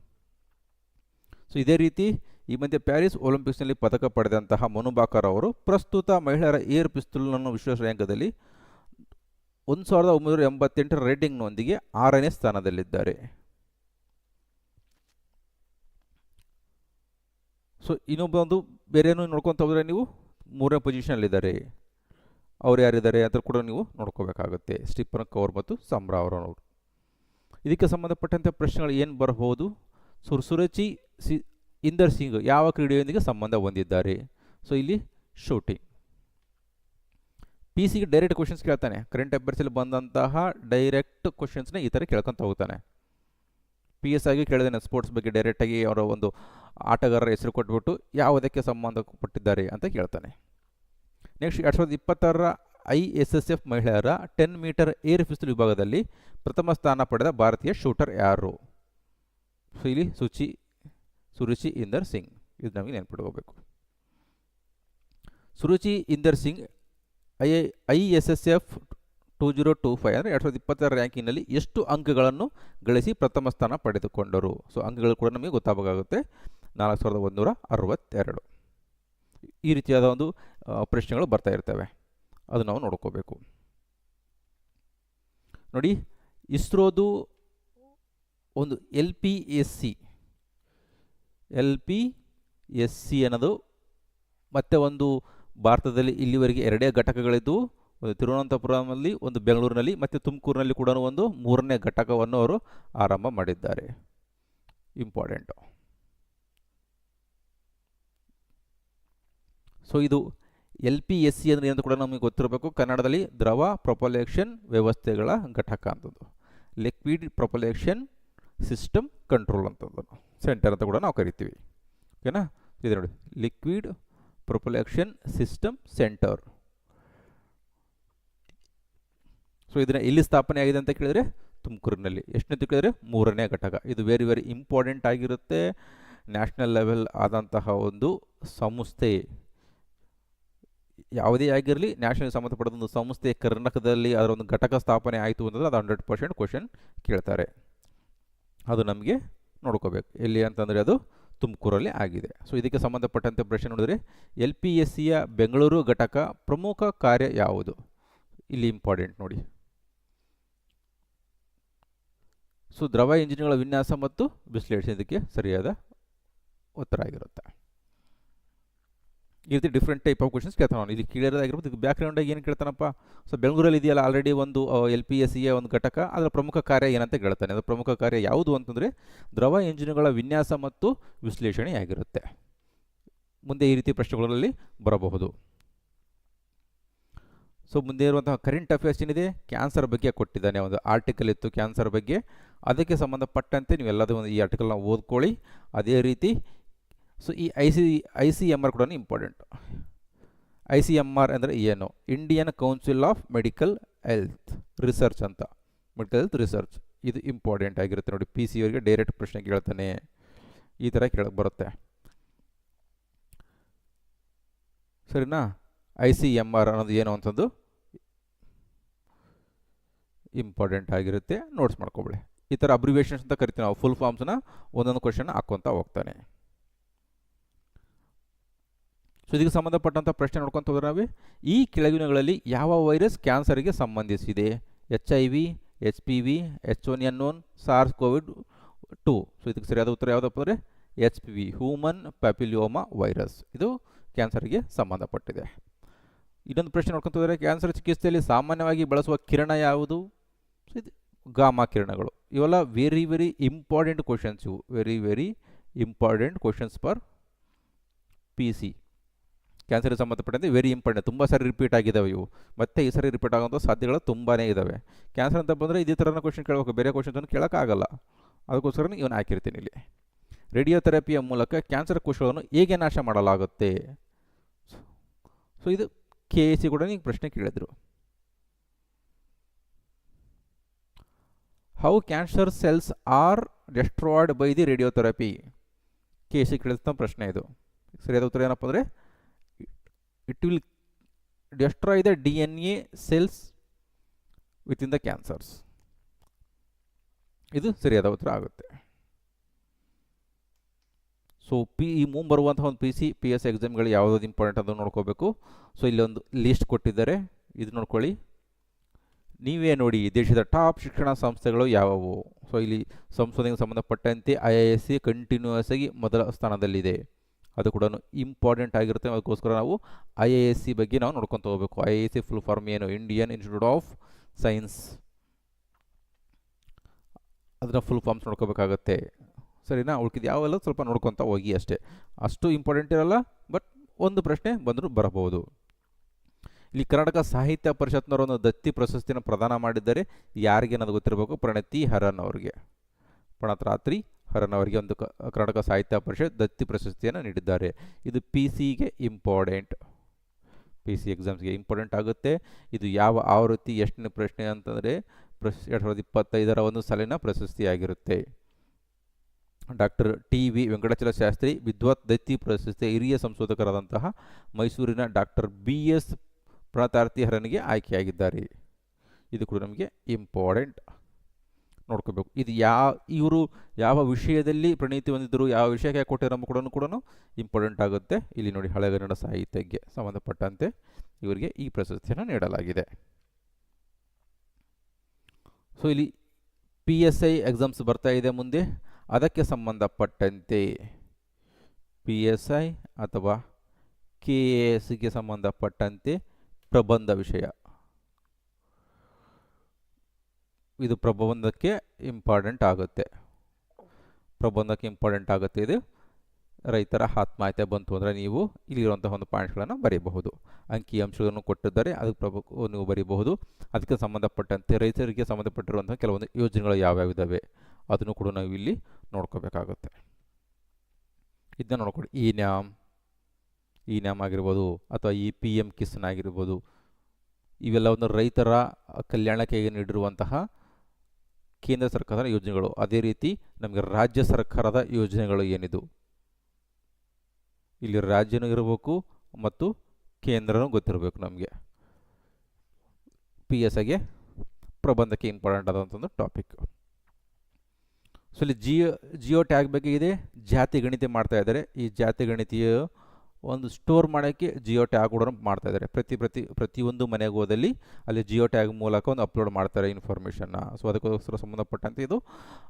ಸೊ ಇದೇ ರೀತಿ ಈ ಮಧ್ಯೆ ಪ್ಯಾರಿಸ್ ಒಲಿಂಪಿಕ್ಸ್ನಲ್ಲಿ ಪದಕ ಪಡೆದಂತಹ ಮನುಬಾಕರ್ ಅವರು ಪ್ರಸ್ತುತ ಮಹಿಳೆಯರ ಏರ್ ಪಿಸ್ತೂಲನ್ನು ವಿಶ್ವ ಶ್ರೇಯಾಂಕದಲ್ಲಿ ಒಂದು ಸಾವಿರದ ಒಂಬೈನೂರ ಎಂಬತ್ತೆಂಟರ ರೇಟಿಂಗ್ನೊಂದಿಗೆ ಆರನೇ ಸ್ಥಾನದಲ್ಲಿದ್ದಾರೆ. ಸೊ ಇನ್ನೊಬ್ಬೊಂದು ಬೇರೆಯೂ ನೋಡ್ಕೊತ ಹೋದರೆ ನೀವು ಮೂರನೇ ಪೊಸಿಷನಲ್ಲಿದ್ದಾರೆ ಅವ್ರು ಯಾರಿದ್ದಾರೆ ಅದರ ಕೂಡ ನೀವು ನೋಡ್ಕೋಬೇಕಾಗುತ್ತೆ. ಸ್ಟಿಫನ್ ಕೌರ್ ಮತ್ತು ಸಂಬ್ರಾ ಅವರು ಇದಕ್ಕೆ ಸಂಬಂಧಪಟ್ಟಂತೆ ಪ್ರಶ್ನೆಗಳು ಏನು ಬರಬಹುದು? ಸುರ್ಸುರಚಿ ಸಿ, ಇಂದರ್ ಸಿಂಗ್ ಯಾವ ಕ್ರೀಡೆಯೊಂದಿಗೆ ಸಂಬಂಧ ಹೊಂದಿದ್ದಾರೆ? ಸೊ ಇಲ್ಲಿ ಶೂಟಿಂಗ್ ಪಿ ಸಿಗೆ ಡೈರೆಕ್ಟ್ ಕ್ವಶನ್ಸ್ ಕೇಳ್ತಾನೆ. ಕರೆಂಟ್ ಅಫೇರ್ಸಲ್ಲಿ ಬಂದಂತಹ ಡೈರೆಕ್ಟ್ ಕ್ವಶನ್ಸ್ನ ಈ ಥರ ಕೇಳ್ಕೊತ ಹೋಗ್ತಾನೆ. ಪಿ ಎಸ್ ಆಗಿ ಕೇಳಿದಾನೆ ಸ್ಪೋರ್ಟ್ಸ್ ಬಗ್ಗೆ ಡೈರೆಕ್ಟಾಗಿ ಅವರ ಒಂದು ಆಟಗಾರರ ಹೆಸರು ಕೊಟ್ಬಿಟ್ಟು ಯಾವುದಕ್ಕೆ ಸಂಬಂಧಪಟ್ಟಿದ್ದಾರೆ ಅಂತ ಕೇಳ್ತಾನೆ. ನೆಕ್ಸ್ಟ್ ಎರಡು ಸಾವಿರದ ಇಪ್ಪತ್ತರ ಐ ಎಸ್ ಎಸ್ ಎಫ್ ಮಹಿಳೆಯರ ಟೆನ್ ಮೀಟರ್ ಏರ್ ಫಿಸಲ್ ವಿಭಾಗದಲ್ಲಿ ಪ್ರಥಮ ಸ್ಥಾನ ಪಡೆದ ಭಾರತೀಯ ಶೂಟರ್ ಯಾರು? ಸೊ ಇಲ್ಲಿ ಸುಚಿ ಸುರುಚಿ ಇಂದರ್ ಸಿಂಗ್. ಇದು ನಮಗೆ ನೆನ್ಪಿಟ್ಕೋಬೇಕು. Suruchi Inder Singh, I I S S F two zero two five ಅಂದರೆ ಎರಡು ಸಾವಿರದ ಇಪ್ಪತ್ತರ ರ್ಯಾಂಕಿನಲ್ಲಿ ಎಷ್ಟು ಅಂಕಗಳನ್ನು ಗಳಿಸಿ ಪ್ರಥಮ ಸ್ಥಾನ ಪಡೆದುಕೊಂಡರು? ಸೊ ಅಂಕಗಳು ಕೂಡ ನಮಗೆ ಗೊತ್ತಾಗಬೇಕಾಗುತ್ತೆ. ನಾಲ್ಕು ಸಾವಿರದ ಒಂದೂರ ಅರವತ್ತೆರಡು. ಈ ರೀತಿಯಾದ ಒಂದು ಪ್ರಶ್ನೆಗಳು ಬರ್ತಾ ಇರ್ತವೆ. ಅದು ನಾವು ನೋಡ್ಕೋಬೇಕು. ನೋಡಿ, ಇಸ್ರೋದು ಒಂದು L P S C L P S C ಅನ್ನೋದು ಮತ್ತೆ ಒಂದು ಭಾರತದಲ್ಲಿ ಇಲ್ಲಿವರೆಗೆ ಎರಡೇ ಘಟಕಗಳಿದ್ದು ಒಂದು ತಿರುವನಂತಪುರಮಲ್ಲಿ ಒಂದು ಬೆಂಗಳೂರಿನಲ್ಲಿ, ಮತ್ತು ತುಮಕೂರಿನಲ್ಲಿ ಕೂಡ ಒಂದು ಮೂರನೇ ಘಟಕವನ್ನು ಅವರು ಆರಂಭ ಮಾಡಿದ್ದಾರೆ. ಇಂಪಾರ್ಟೆಂಟು ಸೊ ಇದು ಎಲ್ ಪಿ ಎಸ್ ಸಿ ಅಂದರೆ ಏನಂತ ಕೂಡ ನಮಗೆ ಗೊತ್ತಿರಬೇಕು. ಕನ್ನಡದಲ್ಲಿ ದ್ರವ ಪ್ರೊಪಲೇಷನ್ ವ್ಯವಸ್ಥೆಗಳ ಘಟಕ ಅಂತದ್ದು. ಲಿಕ್ವಿಡ್ ಪ್ರೊಪಲೇಷನ್ ಸಿಸ್ಟಮ್ ಕಂಟ್ರೋಲ್ ಅಂತದ್ದು. ಸೆಂಟರ್ ಅಂತ ಕೂಡ ನಾವು ಕರಿತೀವಿ. ಓಕೆನಾ ಇದು ನೋಡಿ liquid propulsion system centre so ಇದನ್ನು ಇಲ್ಲಿ ಸ್ಥಾಪನೆ ಆಗಿದೆ ಅಂತ ಕೇಳಿದರೆ, ತುಮಕೂರಿನಲ್ಲಿ. ಎಷ್ಟನೇ ಕೇಳಿದರೆ, ಮೂರನೇ ಘಟಕ. ಇದು ವೆರಿ ವೆರಿ ಇಂಪಾರ್ಟೆಂಟ್ ಆಗಿರುತ್ತೆ. ನ್ಯಾಷನಲ್ ಲೆವೆಲ್ ಆದಂತಹ ಒಂದು ಸಂಸ್ಥೆ. ಯಾವುದೇ ಆಗಿರಲಿ ನ್ಯಾಷನಲ್ ಸಂಬಂಧಪಟ್ಟ ಒಂದು ಸಂಸ್ಥೆ ಕರ್ನಾಟಕದಲ್ಲಿ ಅದರ ಒಂದು ಘಟಕ ಸ್ಥಾಪನೆ ಆಯಿತು ಅಂತಂದರೆ ಅದು ಹಂಡ್ರೆಡ್ ಪರ್ಸೆಂಟ್ ಕ್ವಶನ್ ಕೇಳ್ತಾರೆ. ಅದು ನಮಗೆ ನೋಡ್ಕೋಬೇಕು. ಎಲ್ಲಿ ಅಂತಂದರೆ ಅದು ತುಮಕೂರಲ್ಲಿ ಆಗಿದೆ. ಸೊ ಇದಕ್ಕೆ ಸಂಬಂಧಪಟ್ಟಂತೆ ಪ್ರಶ್ನೆ ನೋಡಿದರೆ? ಎಲ್ ಪಿ ಎಸ್ ಸಿಯ ಬೆಂಗಳೂರು ಘಟಕ ಪ್ರಮುಖ ಕಾರ್ಯ ಯಾವುದು? ಇಲ್ಲಿ ಇಂಪಾರ್ಟೆಂಟ್ ನೋಡಿ. ಸೊ ದ್ರವ ಇಂಜಿನ್ಗಳ ವಿನ್ಯಾಸ ಮತ್ತು ವಿಶ್ಲೇಷಣೆ ಇದಕ್ಕೆ ಸರಿಯಾದ ಉತ್ತರ ಆಗಿರುತ್ತೆ. ಈ ರೀತಿ ಡಿಫ್ರೆಂಟ್ ಟೈಪ್ ಆಫ್ ಕ್ವಶನ್ಸ್ ಕೇಳ್ತಾನೆ ಅವನು. ಇಲ್ಲಿ ಕೇಳಿರೋದಾಗಿರ್ಬೋದು, ಇದು ಇದು ಬ್ಯಾಕ್ಗ್ರೌಂಡಾಗಿ ಏನು ಕೇಳ್ತಾನಪ್ಪ? ಸೊ ಬೆಂಗಳೂರಲ್ಲಿ ಇದೆಯಲ್ಲ ಆಲ್ರೆಡಿ ಒಂದು ಎಲ್ ಪಿ ಎಸ್ ಸಿಯ ಒಂದು ಘಟಕ, ಅದರ ಪ್ರಮುಖ ಕಾರ್ಯ ಏನಂತ ಕೇಳ್ತಾನೆ. ಅದರ ಪ್ರಮುಖ ಕಾರ್ಯ ಯಾವುದು ಅಂತಂದರೆ ದ್ರವ ಇಂಜಿನ್ಗಳ ವಿನ್ಯಾಸ ಮತ್ತು ವಿಶ್ಲೇಷಣೆ ಆಗಿರುತ್ತೆ. ಮುಂದೆ ಈ ರೀತಿ ಪ್ರಶ್ನೆಗಳಲ್ಲಿ ಬರಬಹುದು. ಸೊ ಮುಂದೆ ಇರುವಂತಹ ಕರೆಂಟ್ ಅಫೇರ್ಸ್ ಏನಿದೆ? ಕ್ಯಾನ್ಸರ್ ಬಗ್ಗೆ ಕೊಟ್ಟಿದ್ದಾನೆ. ಒಂದು ಆರ್ಟಿಕಲ್ ಇತ್ತು ಕ್ಯಾನ್ಸರ್ ಬಗ್ಗೆ. ಅದಕ್ಕೆ ಸಂಬಂಧಪಟ್ಟಂತೆ ನೀವೆಲ್ಲದೂ ಒಂದು ಈ ಆರ್ಟಿಕಲ್ನ ಓದ್ಕೊಳ್ಳಿ. ಅದೇ ರೀತಿ ಸೊ ಈ I C I C M R ಕೂಡ important I C M R ಅಂದರೆ ಏನು? Indian council of medical health research ಅಂತ. ಮೆಡಿಕಲ್ ಹೆಲ್ತ್ ರಿಸರ್ಚ್ ಇದು ಇಂಪಾರ್ಟೆಂಟ್ ಆಗಿರುತ್ತೆ ನೋಡಿ. ಪಿ ಸಿ ಅವರಿಗೆ ಡೈರೆಕ್ಟ್ ಪ್ರಶ್ನೆ ಕೇಳ್ತಾನೆ. ಈ ಥರ ಕೇಳಕ್ಕೆ ಬರುತ್ತೆ. ಸರಿನಾ? ಐ ಸಿ ಎಂ ಆರ್ ಅನ್ನೋದು ಏನು ಅಂತಂದು? ಇಂಪಾರ್ಟೆಂಟ್ ಆಗಿರುತ್ತೆ. ನೋಟ್ಸ್ ಮಾಡ್ಕೊಬಿಡಿ. ಈ ಥರ ಅಬ್ರಿವೇಷನ್ಸ್ ಅಂತ ಕರಿತೀವಿ ನಾವು. ಫುಲ್ ಫಾರ್ಮ್ಸ್ನ ಒಂದೊಂದು ಕ್ವಶನ್ ಹಾಕ್ಕೊತ ಹೋಗ್ತಾನೆ. ಸೊ ಇದಕ್ಕೆ ಸಂಬಂಧಪಟ್ಟಂಥ ಪ್ರಶ್ನೆ ನೋಡ್ಕೊಂತ ಹೋದ್ರೆ ನಾವು, ಈ ಕೆಳಗಿನಗಳಲ್ಲಿ ಯಾವ ವೈರಸ್ ಕ್ಯಾನ್ಸರ್ಗೆ ಸಂಬಂಧಿಸಿದೆ? H I V H P V H one N one SARS COVID two so ಇದಕ್ಕೆ ಸರಿಯಾದ ಉತ್ತರ ಯಾವುದಪ್ಪ ಅಂದರೆ H P V human papilloma virus ಇದು ಕ್ಯಾನ್ಸರ್ಗೆ ಸಂಬಂಧಪಟ್ಟಿದೆ. ಇನ್ನೊಂದು ಪ್ರಶ್ನೆ ನೋಡ್ಕೊಂತ ಹೋದರೆ, ಕ್ಯಾನ್ಸರ್ ಚಿಕಿತ್ಸೆಯಲ್ಲಿ ಸಾಮಾನ್ಯವಾಗಿ ಬಳಸುವ ಕಿರಣ ಯಾವುದು? ಇದು ಗಾಮಾ ಕಿರಣಗಳು. ಇವೆಲ್ಲ ವೆರಿ ವೆರಿ ಇಂಪಾರ್ಟೆಂಟ್ ಕ್ವಶನ್ಸ್ ಇವು. Very very important questions for P C ಕ್ಯಾನ್ಸರ್ಗೆ ಸಂಬಂಧಪಟ್ಟಂತೆ ವೆರಿ ಇಂಪಾರ್ಟೆಂಟ್ ತುಂಬ ಸಾರಿ ರಿಪೀಟ್ ಆಗಿದ್ದಾವೆ ಇವು. ಮತ್ತೆ ಈ ಸಾರಿ ರಿಪೀಟ್ ಆಗುವಂಥ ಸಾಧ್ಯಗಳು ತುಂಬಾ ಇದ್ದಾವೆ ಕ್ಯಾನ್ಸರ್ ಅಂತ ಬಂದರೆ ಇದೇ ಥರನ ಕ್ವಶನ್ ಕೇಳಬೇಕು. ಬೇರೆ ಕ್ವಶನ್ಸನ್ನು ಕೇಳೋಕ್ಕಾಗಲ್ಲ. ಅದಕ್ಕೋಸ್ಕರ ಇವನು ಹಾಕಿರ್ತೀನಿ ಇಲ್ಲಿ. ರೇಡಿಯೋಥೆರಪಿಯ ಮೂಲಕ ಕ್ಯಾನ್ಸರ್ ಕೋಶಗಳನ್ನು ಹೇಗೆ ನಾಶ ಮಾಡಲಾಗುತ್ತೆ? ಸೊ ಇದು ಕೆ ಎ ಸಿ ಕೂಡ ನೀವು ಪ್ರಶ್ನೆ ಕೇಳಿದ್ರು. How cancer cells are destroyed by the radiotherapy K A S ಕೇಳಿದಂಥ ಪ್ರಶ್ನೆ ಇದು. ಸರಿಯಾದ ಉತ್ತರ ಏನಪ್ಪ ಅಂದರೆ it will destroy the DNA cells uh the cancers. ಇದು ಸರಿಯಾದ ಉತ್ತರ ಆಗುತ್ತೆ. ಸೊ ಪಿ ಈ ಮುಂಬರುವಂತಹ ಒಂದು ಪಿ ಸಿ ಪಿ ಎಸ್ ಎಕ್ಸಾಮ್ಗಳು ಯಾವುದಾದ್ರು ಇಂಪಾರ್ಟೆಂಟ್ ಅಂತ ನೋಡ್ಕೋಬೇಕು. ಸೊ ಇಲ್ಲಿ ಒಂದು ಲಿಸ್ಟ್ ಕೊಟ್ಟಿದ್ದಾರೆ. ಇದು ನೋಡ್ಕೊಳ್ಳಿ. ನೀವೇ ನೋಡಿ ದೇಶದ ಟಾಪ್ ಶಿಕ್ಷಣ ಸಂಸ್ಥೆಗಳು ಯಾವುವು? ಸೊ ಇಲ್ಲಿ ಸಂಶೋಧನೆಗೆ ಸಂಬಂಧಪಟ್ಟಂತೆ I I S C continuous ಆಗಿ ಮೊದಲ ಸ್ಥಾನದಲ್ಲಿದೆ. ಅದು ಕೂಡ ಇಂಪಾರ್ಟೆಂಟ್ ಆಗಿರುತ್ತೆ. ಅದಕ್ಕೋಸ್ಕರ ನಾವು ಐ ಎ ಎಸ್ ಸಿ ಬಗ್ಗೆ ನಾವು ನೋಡ್ಕೊತ ಹೋಗಬೇಕು. I A S C full form ಏನು? ಇಂಡಿಯನ್ ಇನ್ಸ್ಟಿಟ್ಯೂಟ್ ಆಫ್ ಸೈನ್ಸ್ ಅದನ್ನ ಫುಲ್ ಫಾರ್ಮ್ಸ್ ನೋಡ್ಕೋಬೇಕಾಗತ್ತೆ. ಸರಿನಾ? ಉಳ್ಕಿದ್ದು ಯಾವೆಲ್ಲ ಸ್ವಲ್ಪ ನೋಡ್ಕೊತ ಹೋಗಿ ಅಷ್ಟೇ. ಅಷ್ಟು ಇಂಪಾರ್ಟೆಂಟ್ ಇರಲ್ಲ ಬಟ್ ಒಂದು ಪ್ರಶ್ನೆ ಬಂದರೂ ಬರಬಹುದು. ಇಲ್ಲಿ ಕರ್ನಾಟಕ ಸಾಹಿತ್ಯ ಪರಿಷತ್ನವರು ಒಂದು ದತ್ತಿ ಪ್ರಶಸ್ತಿಯನ್ನು ಪ್ರದಾನ ಮಾಡಿದ್ದಾರೆ. ಯಾರಿಗೆ ಅನ್ನೋದು ಗೊತ್ತಿರಬೇಕು? ಪ್ರಣತಿ ಹರನ್ ಅವರಿಗೆ. ಪ್ರಣತರಾತ್ರಿ ಹರನ್ ಅವರಿಗೆ ಒಂದು ಕರ್ನಾಟಕ ಸಾಹಿತ್ಯ ಪರಿಷತ್ ದತ್ತಿ ಪ್ರಶಸ್ತಿಯನ್ನು ನೀಡಿದ್ದಾರೆ. ಇದು ಪಿ ಸಿಗೆ ಇಂಪಾರ್ಟೆಂಟ್ ಪಿ ಸಿ ಎಕ್ಸಾಮ್ಸ್ಗೆ ಇಂಪಾರ್ಟೆಂಟ್ ಆಗುತ್ತೆ. ಇದು ಯಾವ ಆವೃತ್ತಿ, ಎಷ್ಟನೇ ಪ್ರಶ್ನೆ ಅಂತಂದರೆ ಪ್ರಶ್ ಎರಡು ಸಾವಿರದ ಇಪ್ಪತ್ತೈದರ ಒಂದು ಸಾಲಿನ ಪ್ರಶಸ್ತಿಯಾಗಿರುತ್ತೆ. Doctor T V Venkatachala Shastri ವಿದ್ವತ್ ದತ್ತಿ ಪ್ರಶಸ್ತಿ ಹಿರಿಯ ಸಂಶೋಧಕರಾದಂತಹ ಮೈಸೂರಿನ ಡಾಕ್ಟರ್ ಬಿ ಎಸ್ ಪ್ರಣತಾರ್ತಿ ಹರನಿಗೆ ಆಯ್ಕೆಯಾಗಿದ್ದಾರೆ. ಇದು ಕೂಡ ನಮಗೆ ಇಂಪಾರ್ಟೆಂಟ್ ನೋಡ್ಕೋಬೇಕು. ಇದು ಯಾವ, ಇವರು ಯಾವ ವಿಷಯದಲ್ಲಿ ಪ್ರಣೀತಿ ಹೊಂದಿದ್ದರು ಯಾವ ವಿಷಯಕ್ಕೆ ಕೊಟ್ಟಿರೋ ಕೂಡ ಕೂಡ ಇಂಪಾರ್ಟೆಂಟ್ ಆಗುತ್ತೆ. ಇಲ್ಲಿ ನೋಡಿ ಹಳೆಗನ್ನಡ ಸಾಹಿತ್ಯಕ್ಕೆ ಸಂಬಂಧಪಟ್ಟಂತೆ ಇವರಿಗೆ ಈ ಪ್ರಶಸ್ತಿಯನ್ನು ನೀಡಲಾಗಿದೆ. ಸೊ ಇಲ್ಲಿ ಪಿ ಎಸ್ ಐ ಎಕ್ಸಾಮ್ಸ್ ಬರ್ತಾ ಇದೆ ಮುಂದೆ. ಅದಕ್ಕೆ ಸಂಬಂಧಪಟ್ಟಂತೆ ಪಿ ಎಸ್ ಐ ಅಥವಾ ಕೆ ಎ ಎಸ್ಗೆ ಸಂಬಂಧಪಟ್ಟಂತೆ ಪ್ರಬಂಧ ವಿಷಯ. ಇದು ಪ್ರಬಂಧಕ್ಕೆ ಇಂಪಾರ್ಟೆಂಟ್ ಆಗುತ್ತೆ. ಪ್ರಬಂಧಕ್ಕೆ ಇಂಪಾರ್ಟೆಂಟ್ ಆಗುತ್ತೆ ಇದು. ರೈತರ ಆತ್ಮಹತ್ಯೆ ಬಂತು ಅಂದರೆ ನೀವು ಇಲ್ಲಿರುವಂತಹ ಒಂದು ಪಾಯಿಂಟ್ಗಳನ್ನು ಬರೆಯಬಹುದು ಅಂಕಿ ಅಂಶಗಳನ್ನು ಕೊಟ್ಟಿದ್ದಾರೆ, ಅದಕ್ಕೆ ಪ್ರಭು ನೀವು ಬರೀಬಹುದು. ಅದಕ್ಕೆ ಸಂಬಂಧಪಟ್ಟಂತೆ ರೈತರಿಗೆ ಸಂಬಂಧಪಟ್ಟಿರುವಂಥ ಕೆಲವೊಂದು ಯೋಜನೆಗಳು ಯಾವ್ಯಾವ ಇದ್ದಾವೆ ಅದನ್ನು ಕೂಡ ನಾವು ಇಲ್ಲಿ ನೋಡ್ಕೋಬೇಕಾಗುತ್ತೆ. ಇದನ್ನ ನೋಡ್ಕೊಳ್ಳಿ. ಈ ನ್ಯಾಮ್ ಈ ನ್ಯಾಮ್ ಆಗಿರ್ಬೋದು ಅಥವಾ ಈ ಪಿ ಎಂ ಕಿಸಾನ್ ಆಗಿರ್ಬೋದು, ಇವೆಲ್ಲವನ್ನು ರೈತರ ಕಲ್ಯಾಣಕ್ಕೆ ನೀಡಿರುವಂತಹ ಕೇಂದ್ರ ಸರ್ಕಾರದ ಯೋಜನೆಗಳು. ಅದೇ ರೀತಿ ನಮಗೆ ರಾಜ್ಯ ಸರ್ಕಾರದ ಯೋಜನೆಗಳು ಏನಿದು? ಇಲ್ಲಿ ರಾಜ್ಯನೂ ಇರಬೇಕು ಮತ್ತು ಕೇಂದ್ರನೂ ಗೊತ್ತಿರಬೇಕು ನಮಗೆ. ಪಿ ಎಸ್ ಐಗೆ ಪ್ರಬಂಧಕ್ಕೆ ಇಂಪಾರ್ಟೆಂಟ್ ಆದಂಥ ಒಂದು ಟಾಪಿಕ್ ಸೊ ಇಲ್ಲಿ ಜಿಯೋ ಜಿಯೋ ಟ್ಯಾಗ್ ಬಗ್ಗೆ ಇದೆ. ಜಾತಿ ಗಣಿತ ಮಾಡ್ತಾ ಇದ್ದಾರೆ. ಈ ಜಾತಿ ಗಣಿತೀಯ ಒಂದು ಸ್ಟೋರ್ ಮಾಡೋಕ್ಕೆ ಜಿಯೋ ಟ್ಯಾಗ್ ಕೂಡ ಮಾಡ್ತಾ ಇದ್ದಾರೆ. ಪ್ರತಿ ಪ್ರತಿ, ಪ್ರತಿಯೊಂದು ಮನೆಗೆ ಹೋದಲ್ಲಿ ಅಲ್ಲಿ ಜಿಯೋ ಟ್ಯಾಗ್ ಮೂಲಕ ಒಂದು ಅಪ್ಲೋಡ್ ಮಾಡ್ತಾರೆ ಇನ್ಫಾರ್ಮೇಷನ್ನ ಸೊ ಅದಕ್ಕೋಸ್ಕರ ಸಂಬಂಧಪಟ್ಟಂತೆ ಇದು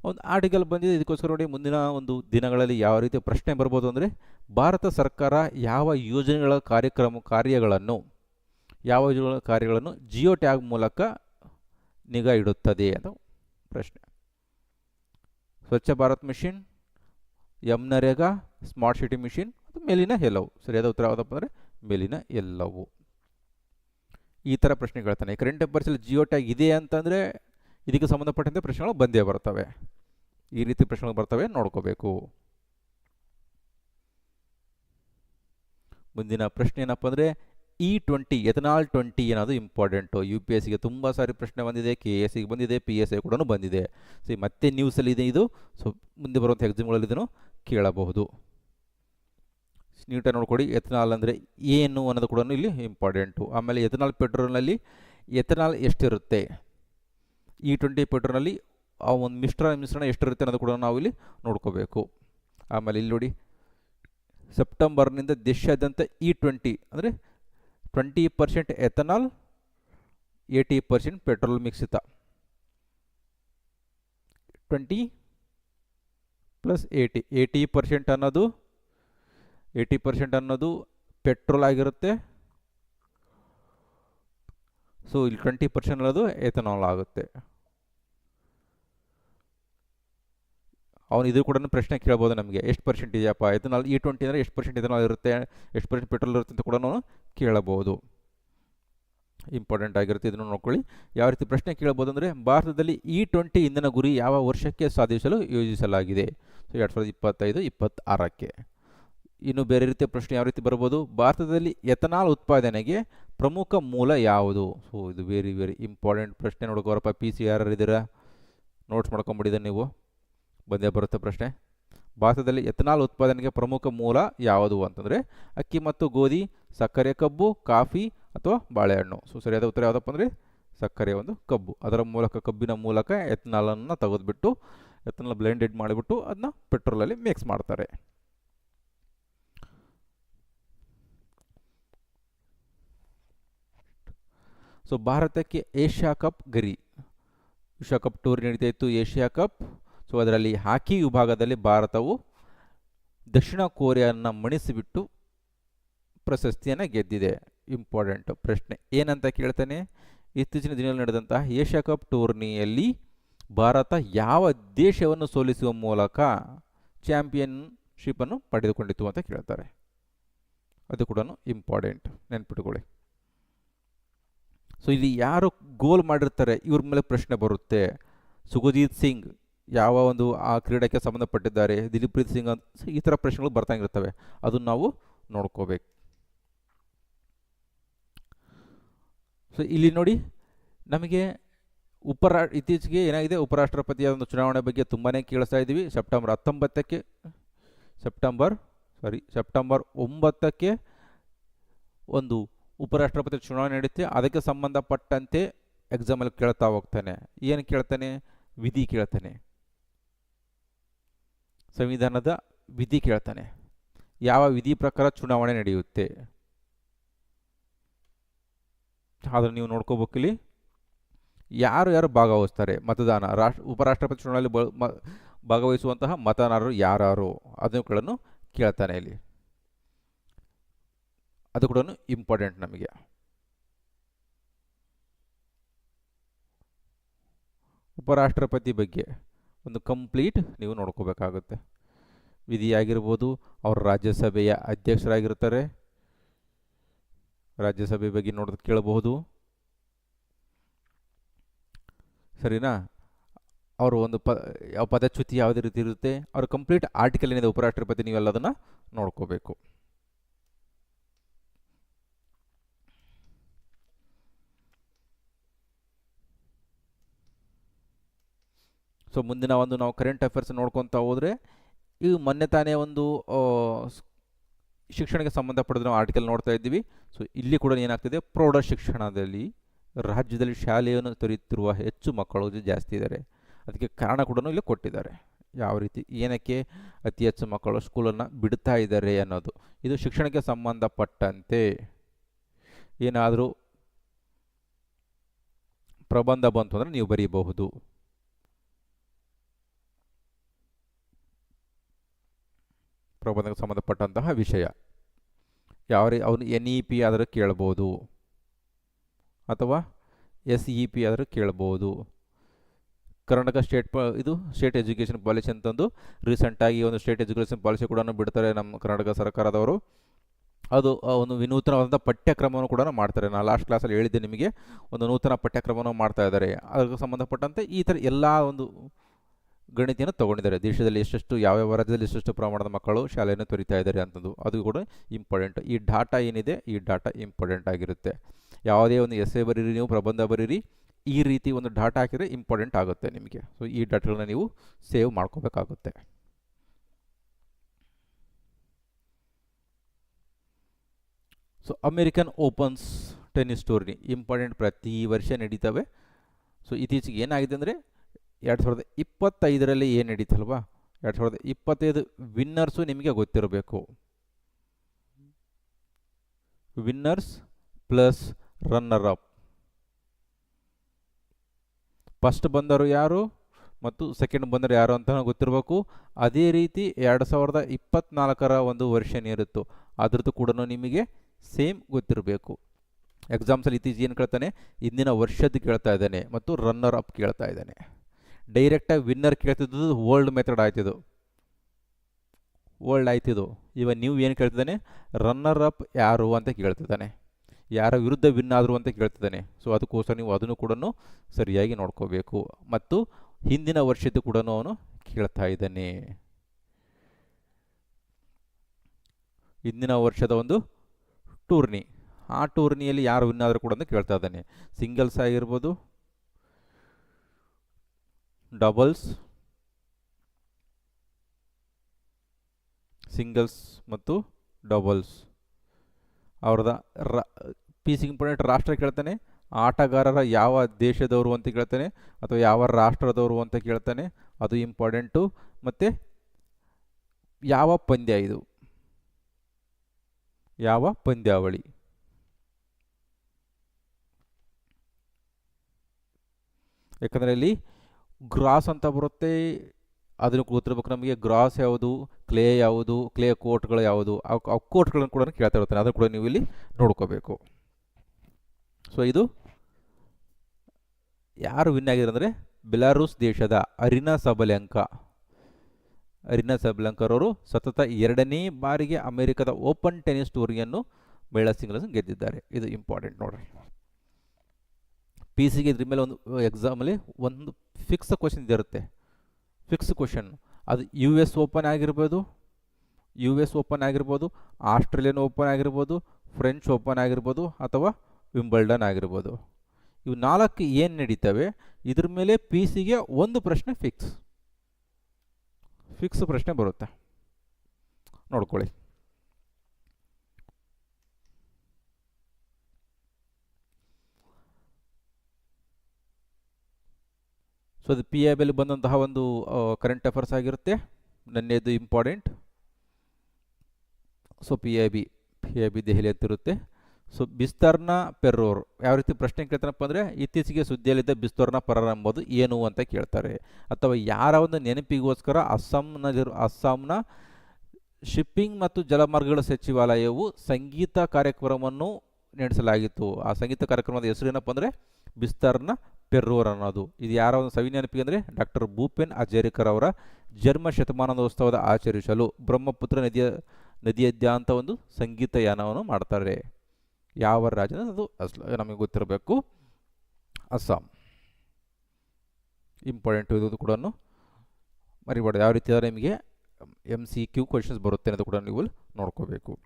ಒಂದು ಆರ್ಟಿಕಲ್ ಬಂದಿದೆ. ಇದಕ್ಕೋಸ್ಕರ ನೋಡಿ ಮುಂದಿನ ಒಂದು ದಿನಗಳಲ್ಲಿ ಯಾವ ರೀತಿ ಪ್ರಶ್ನೆ ಬರ್ಬೋದು ಅಂದರೆ ಭಾರತ ಸರ್ಕಾರ ಯಾವ ಯೋಜನೆಗಳ ಕಾರ್ಯಕ್ರಮ, ಕಾರ್ಯಗಳನ್ನು, ಯಾವ ಯೋಜನೆಗಳ ಕಾರ್ಯಗಳನ್ನು ಜಿಯೋ ಟ್ಯಾಗ್ ಮೂಲಕ ನಿಗಾ ಇಡುತ್ತದೆ ಅದು ಪ್ರಶ್ನೆ. Swachh Bharat mission MNREGA NREGA smart city mission ಅದು ಮೇಲಿನ ಎಲ್ಲವು. ಸರಿಯಾದ ಉತ್ತರ ಯಾವುದಪ್ಪ ಅಂದರೆ ಮೇಲಿನ ಎಲ್ಲವು. ಈ ಥರ ಪ್ರಶ್ನೆ ಕೇಳ್ತಾನೆ ಕರೆಂಟ್ ಟೆಂಪರೇಚರ್ ಜಿಯೋ ಟ್ಯಾಗ್ ಇದೆ ಅಂತಂದರೆ ಇದಕ್ಕೆ ಸಂಬಂಧಪಟ್ಟಂತೆ ಪ್ರಶ್ನೆಗಳು ಬಂದೇ ಬರ್ತವೆ ಈ ರೀತಿ ಪ್ರಶ್ನೆಗಳು ಬರ್ತವೆ ನೋಡ್ಕೋಬೇಕು. ಮುಂದಿನ ಪ್ರಶ್ನೆ ಏನಪ್ಪ ಅಂದರೆ ಇ ಟ್ವೆಂಟಿ ಎಥನಾಲ್ ಟ್ವೆಂಟಿ ಏನಾದರೂ ಇಂಪಾರ್ಟೆಂಟು ಯು ಪಿ ಎಸ್ ಸಿಗೆ ತುಂಬ ಸಾರಿ ಪ್ರಶ್ನೆ ಬಂದಿದೆ ಕೆ ಎಸ್ ಸಿಗೆ ಬಂದಿದೆ ಪಿ ಎಸ್ ಐ ಕೂಡ ಬಂದಿದೆ. ಸೊ ಮತ್ತೆ ನ್ಯೂಸಲ್ಲಿದೆ ಇದು ಸೊ ಮುಂದೆ ಬರುವಂಥ ಎಕ್ಸಾಮ್ಗಳಲ್ಲಿ ಇದನ್ನು ಕೇಳಬಹುದು. ನೀಟಾಗಿ ನೋಡ್ಕೊಡಿ. ಎಥನಾಲ್ ಅಂದರೆ ಏನು ಅನ್ನೋದು ಕೂಡ ಇಲ್ಲಿ ಇಂಪಾರ್ಟೆಂಟು ಆಮೇಲೆ ಎಥನಾಲ್ ಪೆಟ್ರೋಲ್ನಲ್ಲಿ ಎಥನಾಲ್ ಎಷ್ಟಿರುತ್ತೆ? ಇ ಟ್ವೆಂಟಿ ಪೆಟ್ರೋಲ್ನಲ್ಲಿ ಆ ಒಂದು ಮಿಶ್ರ ಮಿಶ್ರಣ ಎಷ್ಟಿರುತ್ತೆ ಅನ್ನೋದು ಕೂಡ ನಾವು ಇಲ್ಲಿ ನೋಡ್ಕೋಬೇಕು. ಆಮೇಲೆ ಇಲ್ಲಿ ನೋಡಿ, ಸೆಪ್ಟೆಂಬರ್ನಿಂದ ದೇಶಾದ್ಯಂತ ಇ ಟ್ವೆಂಟಿ ಅಂದರೆ twenty percent ethanol eighty percent petrol ಮಿಕ್ಸಿತ twenty plus eighty eighty percent ಅನ್ನೋದು ಏಯ್ಟಿ ಪರ್ಸೆಂಟ್ ಅನ್ನೋದು ಪೆಟ್ರೋಲ್ ಆಗಿರುತ್ತೆ. ಸೊ ಇಲ್ಲಿ ಟ್ವೆಂಟಿ ಪರ್ಸೆಂಟ್ ಅನ್ನೋದು ಎಥನಾಲ್ ಆಗುತ್ತೆ. ಅವನು ಇದು ಕೂಡ ಪ್ರಶ್ನೆ ಕೇಳ್ಬೋದು ನಮಗೆ. ಎಷ್ಟು ಪರ್ಸೆಂಟ್ ಇದೆಯಪ್ಪ ಎಥನಾಲ್ ಇ ಟ್ವೆಂಟಿ ಅಂದರೆ ಎಷ್ಟು ಪರ್ಸೆಂಟ್ ಎಥನಾಲ್ ಇರುತ್ತೆ? ಎಷ್ಟು ಪರ್ಸೆಂಟ್ ಪೆಟ್ರೋಲ್ ಇರುತ್ತೆ ಅಂತ ಕೂಡ ನಾವು ಕೇಳಬಹುದು. ಇಂಪಾರ್ಟೆಂಟ್ ಆಗಿರುತ್ತೆ ಇದನ್ನು ನೋಡ್ಕೊಳ್ಳಿ. ಯಾವ ರೀತಿ ಪ್ರಶ್ನೆ ಕೇಳ್ಬೋದು ಅಂದರೆ ಭಾರತದಲ್ಲಿ ಇ ಟ್ವೆಂಟಿ ಇಂಧನ ಗುರಿ ಯಾವ ವರ್ಷಕ್ಕೆ ಸಾಧಿಸಲು ಯೋಜಿಸಲಾಗಿದೆ? ಸೊ ಎರಡು ಸಾವಿರದ ಇಪ್ಪತ್ತೈದು, ಇಪ್ಪತ್ತಾರಕ್ಕೆ. ಇನ್ನು ಬೇರೆ ರೀತಿಯ ಪ್ರಶ್ನೆ ಯಾವ ರೀತಿ ಬರ್ಬೋದು? ಭಾರತದಲ್ಲಿ ಎಥನಾಲ್ ಉತ್ಪಾದನೆಗೆ ಪ್ರಮುಖ ಮೂಲ ಯಾವುದು? ಸೊ ಇದು ವೆರಿ ವೆರಿ ಇಂಪಾರ್ಟೆಂಟ್ ಪ್ರಶ್ನೆ. ನೋಡ್ಕೋರಪ್ಪ ಪಿ ಸಿ ಯಾರು ಇದ್ದೀರಾ? ನೋಟ್ಸ್ ಮಾಡ್ಕೊಂಬಿಟ್ಟಿದೆ ನೀವು. ಬಂದೇ ಬರುತ್ತೆ ಪ್ರಶ್ನೆ. ಭಾರತದಲ್ಲಿ ಎಥನಾಲ್ ಉತ್ಪಾದನೆಗೆ ಪ್ರಮುಖ ಮೂಲ ಯಾವುದು ಅಂತಂದರೆ ಅಕ್ಕಿ ಮತ್ತು ಗೋಧಿ, ಸಕ್ಕರೆ ಕಬ್ಬು, ಕಾಫಿ ಅಥವಾ ಬಾಳೆಹಣ್ಣು. ಸೊ ಸರಿಯಾದ ಉತ್ತರ ಯಾವುದಪ್ಪ ಅಂದರೆ ಸಕ್ಕರೆ ಒಂದು ಕಬ್ಬು. ಅದರ ಮೂಲಕ, ಕಬ್ಬಿನ ಮೂಲಕ ಎಥನಾಲನ್ನು ತೆಗೆದುಬಿಟ್ಟು, ಎಥನಾಲ್ ಬ್ಲೆಂಡೆಡ್ ಮಾಡಿಬಿಟ್ಟು ಅದನ್ನ ಪೆಟ್ರೋಲಲ್ಲಿ ಮಿಕ್ಸ್ ಮಾಡ್ತಾರೆ. ಸೊ ಭಾರತಕ್ಕೆ ಏಷ್ಯಾ ಕಪ್ ಗರಿ. ವಿಶ್ವ ಕಪ್ ಟೂರ್ ನಡೀತಾ ಇತ್ತು ಏಷ್ಯಾ ಕಪ್. ಸೊ ಅದರಲ್ಲಿ ಹಾಕಿ ವಿಭಾಗದಲ್ಲಿ ಭಾರತವು ದಕ್ಷಿಣ ಕೊರಿಯಾನ ಮಣಿಸಿಬಿಟ್ಟು ಪ್ರಶಸ್ತಿಯನ್ನು ಗೆದ್ದಿದೆ. ಇಂಪಾರ್ಟೆಂಟ್ ಪ್ರಶ್ನೆ. ಏನಂತ ಕೇಳ್ತಾನೆ? ಇತ್ತೀಚಿನ ದಿನಗಳಲ್ಲಿ ನಡೆದಂತಹ ಏಷ್ಯಾ ಕಪ್ ಟೂರ್ನಿಯಲ್ಲಿ ಭಾರತ ಯಾವ ದೇಶವನ್ನು ಸೋಲಿಸುವ ಮೂಲಕ ಚಾಂಪಿಯನ್ಶಿಪ್ಪನ್ನು ಪಡೆದುಕೊಂಡಿತು ಅಂತ ಕೇಳ್ತಾರೆ. ಅದು ಕೂಡ ಇಂಪಾರ್ಟೆಂಟ್ ನೆನ್ಪಿಟ್ಕೊಳ್ಳಿ. ಸೊ ಇಲ್ಲಿ ಯಾರು ಗೋಲ್ ಮಾಡಿರ್ತಾರೆ, ಇವ್ರ ಮೇಲೆ ಪ್ರಶ್ನೆ ಬರುತ್ತೆ. ಸುಖಜಿತ್ ಸಿಂಗ್ ಯಾವ ಒಂದು, ಆ ಕ್ರೀಡೆಗೆ ಸಂಬಂಧಪಟ್ಟಿದ್ದಾರೆ ದಿಲೀಪ್ ಪ್ರೀತ್ ಸಿಂಗ್ ಅಂತ ಈ ಥರ ಪ್ರಶ್ನೆಗಳು ಬರ್ತಾ ಇರ್ತವೆ. ಅದನ್ನು ನಾವು ನೋಡ್ಕೋಬೇಕು. ಸೊ ಇಲ್ಲಿ ನೋಡಿ, ನಮಗೆ ಉಪರಾ, ಇತ್ತೀಚೆಗೆ ಏನಾಗಿದೆ, ಉಪರಾಷ್ಟ್ರಪತಿಯ ಒಂದು ಚುನಾವಣೆ ಬಗ್ಗೆ ತುಂಬಾ ಕೇಳಿಸ್ತಾ ಇದ್ದೀವಿ. ಸೆಪ್ಟೆಂಬರ್ ಹತ್ತೊಂಬತ್ತಕ್ಕೆ, ಸೆಪ್ಟೆಂಬರ್ ಸಾರಿ ಸೆಪ್ಟೆಂಬರ್ ಒಂಬತ್ತಕ್ಕೆ ಒಂದು ಉಪರಾಷ್ಟ್ರಪತಿ ಚುನಾವಣೆ ನಡೆಯುತ್ತೆ ಅದಕ್ಕೆ ಸಂಬಂಧಪಟ್ಟಂತೆ ಎಕ್ಸಾಮಲ್ಲಿ ಕೇಳ್ತಾ ಹೋಗ್ತಾನೆ. ಏನು ಕೇಳ್ತಾನೆ? ವಿಧಿ ಕೇಳ್ತಾನೆ. ಸಂವಿಧಾನದ ವಿಧಿ ಕೇಳ್ತಾನೆ. ಯಾವ ವಿಧಿ ಪ್ರಕಾರ ಚುನಾವಣೆ ನಡೆಯುತ್ತೆ? ಆದರೆ ನೀವು ನೋಡ್ಕೋಬೇಕಿಲ್ಲಿ. ಯಾರು ಯಾರು ಭಾಗವಹಿಸ್ತಾರೆ? ಮತದಾನ, ರಾಷ್ಟ್ರ, ಉಪರಾಷ್ಟ್ರಪತಿ ಚುನಾವಣೆಯಲ್ಲಿ ಭಾಗವಹಿಸುವಂತಹ ಮತದಾರರು ಯಾರು ಅದನ್ನು ಕೇಳ್ತಾನೆ ಇಲ್ಲಿ. ಅದು ಕೂಡ ಇಂಪಾರ್ಟೆಂಟ್ ನಮಗೆ. ಉಪರಾಷ್ಟ್ರಪತಿ ಬಗ್ಗೆ ಒಂದು ಕಂಪ್ಲೀಟ್ ನೀವು ನೋಡ್ಕೋಬೇಕಾಗುತ್ತೆ. ವಿಧಿಯಾಗಿರ್ಬೋದು, ಅವರು ರಾಜ್ಯಸಭೆಯ ಅಧ್ಯಕ್ಷರಾಗಿರ್ತಾರೆ. ರಾಜ್ಯಸಭೆ ಬಗ್ಗೆ ನೋಡಿದ ಕೇಳಬಹುದು. ಸರಿನಾ? ಅವರು ಒಂದು ಪ, ಯಾವ ಪದಚ್ಯುತಿ, ಯಾವುದೇ ರೀತಿ ಇರುತ್ತೆ, ಅವ್ರ ಕಂಪ್ಲೀಟ್ ಆರ್ಟಿಕಲ್ ಏನಿದೆ ಉಪರಾಷ್ಟ್ರಪತಿ, ನೀವೆಲ್ಲದನ್ನು ನೋಡ್ಕೋಬೇಕು. ಸೊ ಮುಂದಿನ ಒಂದು ನಾವು ಕರೆಂಟ್ ಅಫೇರ್ಸ್ ನೋಡ್ಕೊತಾ ಹೋದರೆ ಇದು ಮೊನ್ನೆ ತಾನೇ ಒಂದು ಶಿಕ್ಷಣಕ್ಕೆ ಸಂಬಂಧಪಟ್ಟಿದ ನಾವು ಆರ್ಟಿಕಲ್ ನೋಡ್ತಾ ಇದ್ದೀವಿ. ಸೊ ಇಲ್ಲಿ ಕೂಡ ಏನಾಗ್ತಿದೆ? ಪ್ರೌಢ ಶಿಕ್ಷಣದಲ್ಲಿ ರಾಜ್ಯದಲ್ಲಿ ಶಾಲೆಯನ್ನು ತೊರೆಯುತ್ತಿರುವ ಹೆಚ್ಚು ಮಕ್ಕಳು ಜಾಸ್ತಿ ಇದ್ದಾರೆ. ಅದಕ್ಕೆ ಕಾರಣ ಕೂಡ ಇಲ್ಲಿ ಕೊಟ್ಟಿದ್ದಾರೆ. ಯಾವ ರೀತಿ? ಏನಕ್ಕೆ? ಅತಿ ಹೆಚ್ಚು ಮಕ್ಕಳು ಸ್ಕೂಲನ್ನು ಬಿಡ್ತಾ ಇದ್ದಾರೆ ಅನ್ನೋದು. ಇದು ಶಿಕ್ಷಣಕ್ಕೆ ಸಂಬಂಧಪಟ್ಟಂತೆ ಏನಾದರೂ ಪ್ರಬಂಧ ಬಂತು ಅಂದರೆ ನೀವು ಬರೀಬಹುದು. ಪ್ರಬಂಧಕ್ಕೆ ಸಂಬಂಧಪಟ್ಟಂತಹ ವಿಷಯ. ಯಾವ ರೀ ಅವನು ಎನ್ ಇ ಪಿ ಆದರೂ ಕೇಳ್ಬೋದು. ಅಥವಾ ಎಸ್ ಇ ಪಿ ಆದರೂ ಕೇಳ್ಬೋದು. ಕರ್ನಾಟಕ ಸ್ಟೇಟ್ ಪ, ಇದು ಸ್ಟೇಟ್ ಎಜುಕೇಷನ್ ಪಾಲಿಸಿ ಅಂತಂದು ರೀಸೆಂಟಾಗಿ ಒಂದು ಸ್ಟೇಟ್ ಎಜುಕೇಷನ್ ಪಾಲಿಸಿ ಕೂಡ ಬಿಡ್ತಾರೆ ನಮ್ಮ ಕರ್ನಾಟಕ ಸರ್ಕಾರದವರು. ಅದು ಒಂದು ವಿನೂತನವಾದಂಥ ಪಠ್ಯಕ್ರಮವನ್ನು ಕೂಡ ಮಾಡ್ತಾರೆ. ನಾನು ಲಾಸ್ಟ್ ಕ್ಲಾಸಲ್ಲಿ ಹೇಳಿದ್ದೆ ನಿಮಗೆ. ಒಂದು ನೂತನ ಪಠ್ಯಕ್ರಮವನ್ನು ಮಾಡ್ತಾ ಇದ್ದಾರೆ. ಅದಕ್ಕೆ ಸಂಬಂಧಪಟ್ಟಂತೆ ಈ ಥರ ಎಲ್ಲ ಒಂದು ಗಣಿತೆಯನ್ನು ತೊಗೊಂಡಿದ್ದಾರೆ. ದೇಶದಲ್ಲಿ ಎಷ್ಟೆಷ್ಟು, ಯಾವ್ಯಾವ ರಾಜ್ಯದಲ್ಲಿ ಎಷ್ಟೆಷ್ಟು ಪ್ರಮಾಣದ ಮಕ್ಕಳು ಶಾಲೆಯನ್ನು ತೊರಿತಾ ಇದ್ದಾರೆ ಅಂತಂದು ಅದು ಕೂಡ ಇಂಪಾರ್ಟೆಂಟ್ ಈ ಡಾಟಾ ಏನಿದೆ, ಈ ಡಾಟಾ ಇಂಪಾರ್ಟೆಂಟ್ ಆಗಿರುತ್ತೆ. ಯಾವುದೇ ಒಂದು ಎಸ್ಸೆ ಬರೀರಿ, ನೀವು ಪ್ರಬಂಧ ಬರೀರಿ, ಈ ರೀತಿ ಒಂದು ಡಾಟಾ ಹಾಕಿದರೆ ಇಂಪಾರ್ಟೆಂಟ್ ಆಗುತ್ತೆ ನಿಮಗೆ. ಸೊ ಈ ಡಾಟಾಗಳನ್ನ ನೀವು ಸೇವ್ ಮಾಡ್ಕೋಬೇಕಾಗುತ್ತೆ. So American opens tennis tourney important ಪ್ರತಿ ವರ್ಷ ನಡೀತವೆ. ಸೊ ಇತ್ತೀಚೆಗೆ ಏನಾಗಿದೆ ಅಂದರೆ ಎರಡು ಸಾವಿರದ ಇಪ್ಪತ್ತೈದರಲ್ಲಿ ಏನು ನಡೀತಲ್ವಾ? ಎರಡು ಸಾವಿರದ ಇಪ್ಪತ್ತೈದು ವಿನ್ನರ್ಸು ನಿಮಗೆ ಗೊತ್ತಿರಬೇಕು. Winners plus runner up. First ಬಂದರು ಯಾರು ಮತ್ತು ಸೆಕೆಂಡ್ ಬಂದರು ಯಾರು ಅಂತ ಗೊತ್ತಿರಬೇಕು. ಅದೇ ರೀತಿ ಎರಡು ಸಾವಿರದ ಇಪ್ಪತ್ತ್ನಾಲ್ಕರ ಒಂದು ವರ್ಷನ್ ಇರುತ್ತೋ. ಅದ್ರದ್ದು ಕೂಡ ನಿಮಗೆ ಸೇಮ್ ಗೊತ್ತಿರಬೇಕು. ಎಕ್ಸಾಮ್ಸಲ್ಲಿ ಇತ್ತೀಚೆಗೆ ಏನು ಕೇಳ್ತಾನೆ? ಇಂದಿನ ವರ್ಷದ್ದು ಕೇಳ್ತಾ ಇದ್ದಾನೆ ಮತ್ತು ರನ್ನರ್ ಅಪ್ ಕೇಳ್ತಾ ಇದ್ದಾನೆ. ಡೈರೆಕ್ಟಾಗಿ ವಿನ್ನರ್ ಕೇಳ್ತಿದ್ದು ಓಲ್ಡ್ ಮೆಥಡ್ ಆಯ್ತಿದು. ಓಲ್ಡ್ ಆಯ್ತಿದು. ಇವಾಗ ನೀವು ಏನು ಕೇಳ್ತಿದ್ದಾನೆ? ರನ್ನರ್ ಅಪ್ ಯಾರು ಅಂತ ಕೇಳ್ತಿದ್ದಾನೆ. ಯಾರ ವಿರುದ್ಧ ವಿನ್ ಆದರು ಅಂತ ಕೇಳ್ತಿದ್ದಾನೆ. ಸೊ ಅದಕ್ಕೋಸ್ಕರ ನೀವು ಅದನ್ನು ಕೂಡ ಸರಿಯಾಗಿ ನೋಡ್ಕೋಬೇಕು. ಮತ್ತು ಹಿಂದಿನ ವರ್ಷದ್ದು ಕೂಡ ಅವನು ಕೇಳ್ತಾ ಇದ್ದಾನೆ. ಹಿಂದಿನ ವರ್ಷದ ಒಂದು ಟೂರ್ನಿ ಆ ಟೂರ್ನಿಯಲ್ಲಿ ಯಾರು ವಿನ್ ಆದರೂ ಕೂಡ ಕೇಳ್ತಾ ಇದ್ದಾನೆ. ಸಿಂಗಲ್ಸ್ ಆಗಿರ್ಬೋದು ಡಬಲ್ಸ್ ಸಿಂಗಲ್ಸ್ ಮತ್ತು ಡಬಲ್ಸ್ ಅವ್ರದ ರಾ ಸಿ ಇಂಪಾರ್ಟೆಂಟ್ ರಾಷ್ಟ್ರ ಕೇಳ್ತಾನೆ, ಆಟಗಾರರ ಯಾವ ದೇಶದವರು ಅಂತ ಕೇಳ್ತಾನೆ, ಅಥವಾ ಯಾವ ರಾಷ್ಟ್ರದವರು ಅಂತ ಕೇಳ್ತಾನೆ, ಅದು ಇಂಪಾರ್ಟೆಂಟು ಮತ್ತು ಯಾವ ಪಂದ್ಯ ಇದು? ಯಾವ ಪಂದ್ಯಾವಳಿ? ಯಾಕಂದರೆ ಇಲ್ಲಿ ಗ್ರಾಸ್ ಅಂತ ಬರುತ್ತೆ. ಅದನ್ನು ಗೊತ್ತಿರ್ಬೇಕು ನಮಗೆ. ಗ್ರಾಸ್ ಯಾವುದು? ಕ್ಲೇ ಯಾವುದು? ಕ್ಲೇ ಕೋಟ್ಗಳು ಯಾವುದು? ಆ ಕೋಟ್ಗಳನ್ನು ಕೂಡ ಕೇಳ್ತಾ ಇರ್ತಾನೆ ಅದನ್ನು ಕೂಡ ನೀವು ಇಲ್ಲಿ ನೋಡ್ಕೋಬೇಕು. ಸೊ ಇದು ಯಾರು ವಿನ್ ಆಗಿದ್ದಾರೆ ಅಂದರೆ ಬೆಲಾರೂಸ್ ದೇಶದ ಅರಿನಾ ಸಬಲೆಂಕ ಅರಿನಾ ಸಬಲೆಂಕರವರು ಸತತ ಎರಡನೇ ಬಾರಿಗೆ ಅಮೆರಿಕದ ಓಪನ್ ಟೆನಿಸ್ ಟೂರಿಯನ್ನು ಮಹಿಳಾ ಸಿಂಗಲ್ಸ್ ಗೆದ್ದಿದ್ದಾರೆ. ಇದು ಇಂಪಾರ್ಟೆಂಟ್ ನೋಡ್ರಿ. ಪಿ ಸಿಗೆ ಇದ್ರ ಮೇಲೆ ಒಂದು ಎಕ್ಸಾಮಲ್ಲಿ ಒಂದು ಫಿಕ್ಸ್ ಕ್ವಶನ್ ಇರುತ್ತೆ ಫಿಕ್ಸ್ ಕ್ವಶನ್ ಅದು ಯು ಎಸ್ ಓಪನ್ ಆಗಿರ್ಬೋದು ಯು ಎಸ್ ಓಪನ್ ಆಗಿರ್ಬೋದು ಆಸ್ಟ್ರೇಲಿಯನ್ ಓಪನ್ ಆಗಿರ್ಬೋದು ಫ್ರೆಂಚ್ ಓಪನ್ ಆಗಿರ್ಬೋದು, ಅಥವಾ ವಿಂಬಲ್ಡನ್ ಆಗಿರ್ಬೋದು. ಇವು ನಾಲ್ಕು ಏನು ನಡೀತವೆ? ಇದ್ರ ಮೇಲೆ ಪಿ ಸಿಗೆ ಒಂದು ಪ್ರಶ್ನೆ ಫಿಕ್ಸ್ ಫಿಕ್ಸ್ ಪ್ರಶ್ನೆ ಬರುತ್ತೆ. ನೋಡ್ಕೊಳ್ಳಿ. ಸೊ ಅದು ಪಿ ಐ ಬೆಲ್ ಬಂದಂತಹ ಒಂದು ಕರೆಂಟ್ ಅಫೇರ್ಸ್ ಆಗಿರುತ್ತೆ. ನನ್ನೇದು important so P I B P I B Delhi ಅಂತಿರುತ್ತೆ ಸೊ ಬಿಸ್ತರ್ನ ಪೆರ್ರೋರ್, ಯಾವ ರೀತಿ ಪ್ರಶ್ನೆ ಕೇಳ್ತಾರಪ್ಪ ಅಂದರೆ, ಇತ್ತೀಚೆಗೆ ಸುದ್ದಿಯಲ್ಲಿದ್ದ ಬಿಸ್ತರ್ನ ಪರರ್ ಎಂಬುದು ಏನು ಅಂತ ಕೇಳ್ತಾರೆ. ಅಥವಾ ಯಾರ ಒಂದು ನೆನಪಿಗೋಸ್ಕರ ಅಸ್ಸಾಂನಲ್ಲಿರೋ, ಅಸ್ಸಾಂನ ಶಿಪ್ಪಿಂಗ್ ಮತ್ತು ಜಲಮಾರ್ಗಗಳ ಸಚಿವಾಲಯವು ಸಂಗೀತ ಕಾರ್ಯಕ್ರಮವನ್ನು ನಡೆಸಲಾಗಿತ್ತು. ಆ ಸಂಗೀತ ಕಾರ್ಯಕ್ರಮದ ಹೆಸರು ಏನಪ್ಪ ಅಂದರೆ, ಬಿಸ್ತರ್ನ ಪೆರ್ರೋರ್ ಅನ್ನೋದು ಇದು ಯಾರ ಒಂದು ಸವಿ ನೆನಪಿಗೆ ಅಂದರೆ ಡಾಕ್ಟರ್ ಭೂಪೆನ್ ಹಜೇರಿಕರ್ ಅವರ ಜನ್ಮ ಶತಮಾನೋತ್ಸವದ ಆಚರಿಸಲು ಬ್ರಹ್ಮಪುತ್ರ ನದಿಯ, ನದಿಯದ್ಯಾಂತ ಒಂದು ಸಂಗೀತ ಯಾನವನ್ನು ಮಾಡ್ತಾರೆ. ಯಾವ ರಾಜ್ಯದ ಅದು? ಅಸ್ಲ, ನಮಗೆ ಗೊತ್ತಿರಬೇಕು. ಅಸ್ಸಾಂ. ಇಂಪಾರ್ಟೆಂಟ್ ಇದು ಕೂಡ ಮರಿಬಾರ್ದು. ಯಾವ ರೀತಿ ನಿಮಗೆ? ಎಂ ಸಿ ಕ್ಯೂ ಕ್ವಶನ್ಸ್ ಬರುತ್ತೆ ಅನ್ನೋದು ಕೂಡ ನೀವು ನೋಡ್ಕೋಬೇಕು.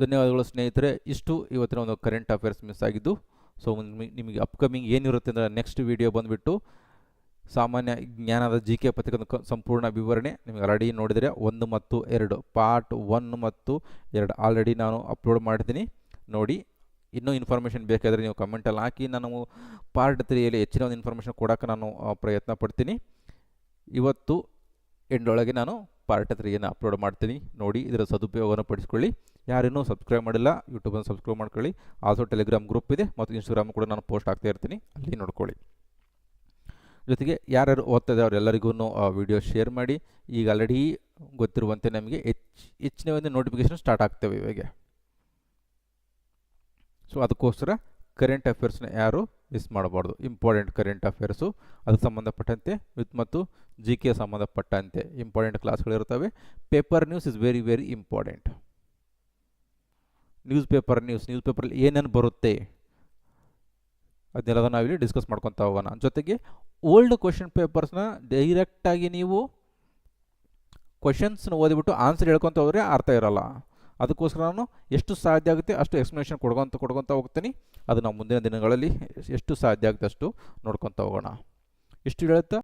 ಧನ್ಯವಾದಗಳು ಸ್ನೇಹಿತರೆ. ಇಷ್ಟು ಇವತ್ತಿನ ಒಂದು ಕರೆಂಟ್ ಅಫೇರ್ಸ್ ಮಿಸ್ ಆಗಿದ್ದು. ಸೊ ನಿಮಗೆ ಅಪ್ಕಮಿಂಗ್ ಏನಿರುತ್ತೆ ಅಂದರೆ ನೆಕ್ಸ್ಟ್ ವಿಡಿಯೋ ಬಂದುಬಿಟ್ಟು ಸಾಮಾನ್ಯ ಜ್ಞಾನದ ಜಿ ಕೆ, ಸಂಪೂರ್ಣ ವಿವರಣೆ ನಿಮಗೆ ಆಲ್ರೆಡಿ ನೋಡಿದರೆ. ಒಂದು ಮತ್ತು ಎರಡು ಪಾರ್ಟ್ ಒನ್ ಮತ್ತು ಎರಡು. ಆಲ್ರೆಡಿ ನಾನು ಅಪ್ಲೋಡ್ ಮಾಡಿದ್ದೀನಿ. ನೋಡಿ, ಇನ್ನೂ ಇನ್ಫಾರ್ಮೇಷನ್ ಬೇಕಾದರೆ ನೀವು ಕಮೆಂಟಲ್ಲಿ ಹಾಕಿ, ನಾನು ಪಾರ್ಟ್ ತ್ರೀಯಲ್ಲಿ ಹೆಚ್ಚಿನ ಒಂದು ಇನ್ಫಾರ್ಮೇಷನ್ ಕೊಡೋಕೆ ನಾನು ಪ್ರಯತ್ನ ಪಡ್ತೀನಿ. ಇವತ್ತು, ಎಂಡೊಳಗೆ ನಾನು ಪಾರ್ಟ್ ತ್ರೀಯನ್ನು ಅಪ್ಲೋಡ್ ಮಾಡ್ತೀನಿ. ನೋಡಿ, ಇದರ ಸದುಪಯೋಗವನ್ನು ಪಡಿಸ್ಕೊಳ್ಳಿ. ಯಾರೇನೂ ಸಬ್ಸ್ಕ್ರೈಬ್ ಮಾಡಿಲ್ಲ ಯೂಟ್ಯೂಬನ್ನು ಸಬ್ಸ್ಕ್ರೈಬ್ ಮಾಡ್ಕೊಳ್ಳಿ. ಆಲ್ಸೋ ಟೆಲಿಗ್ರಾಮ್ ಗ್ರೂಪ್ ಇದೆ ಮತ್ತು ಇನ್ಸ್ಟಾಗ್ರಾಮ್ ಕೂಡ ನಾನು ಪೋಸ್ಟ್ ಆಗ್ತಾ ಇರ್ತೀನಿ. ಅಲ್ಲಿ ನೋಡ್ಕೊಳ್ಳಿ. ಜೊತೆಗೆ ಯಾರ್ಯಾರು ಓದ್ತಾ ಇದ್ದಾರೆ ಅವರೆಲ್ಲರಿಗೂ ವಿಡಿಯೋ ಶೇರ್ ಮಾಡಿ. ಈಗ ಆಲ್ರೆಡಿ ಗೊತ್ತಿರುವಂತೆ ನಮಗೆ ಹೆಚ್ಚು ಹೆಚ್ಚಿನ ಒಂದು ನೋಟಿಫಿಕೇಶನ್ ಸ್ಟಾರ್ಟ್ ಆಗ್ತವೆ ಇವಾಗ. ಸೊ ಅದಕ್ಕೋಸ್ಕರ ಕರೆಂಟ್ ಅಫೇರ್ಸ್ನ ಯಾರು ಮಿಸ್ ಮಾಡಬಾರ್ದು. ಇಂಪಾರ್ಟೆಂಟ್ ಕರೆಂಟ್ ಅಫೇರ್ಸು ಅದಕ್ಕೆ ಸಂಬಂಧಪಟ್ಟಂತೆ ವಿತ್ ಮತ್ತು ಜಿ ಕೆ ಸಂಬಂಧಪಟ್ಟಂತೆ important ಕ್ಲಾಸ್ಗಳಿರ್ತವೆ paper news is very very important news paper news news ಪೇಪರಲ್ಲಿ ಏನೇನು ಬರುತ್ತೆ? ಅದನ್ನೆಲ್ಲ ನಾವಿಲ್ಲಿ ಡಿಸ್ಕಸ್ ಮಾಡ್ಕೊತಾ ಹೋಗೋಣ. ಜೊತೆಗೆ ಓಲ್ಡ್ ಕ್ವಶನ್ ಪೇಪರ್ಸ್ನ ಡೈರೆಕ್ಟಾಗಿ ನೀವು ಕ್ವಶನ್ಸ್ನ ಓದಿಬಿಟ್ಟು ಆನ್ಸರ್ ಹೇಳ್ಕೊತ ಹೋದ್ರೆ ಅರ್ಥ ಇರೋಲ್ಲ. ಅದಕ್ಕೋಸ್ಕರ ನಾನು ಎಷ್ಟು ಸಾಧ್ಯ ಆಗುತ್ತೆ ಅಷ್ಟು ಎಕ್ಸ್ಪ್ಲನೇಷನ್ ಕೊಡ್ಕೊತ ಕೊಡ್ಕೊತ ಹೋಗ್ತೀನಿ. ಅದು ನಾವು ಮುಂದಿನ ದಿನಗಳಲ್ಲಿ ಎಷ್ಟು ಸಾಧ್ಯ ಆಗುತ್ತೆ ಅಷ್ಟು ನೋಡ್ಕೊತ ಹೋಗೋಣ. ಇಷ್ಟು ಹೇಳುತ್ತಾ?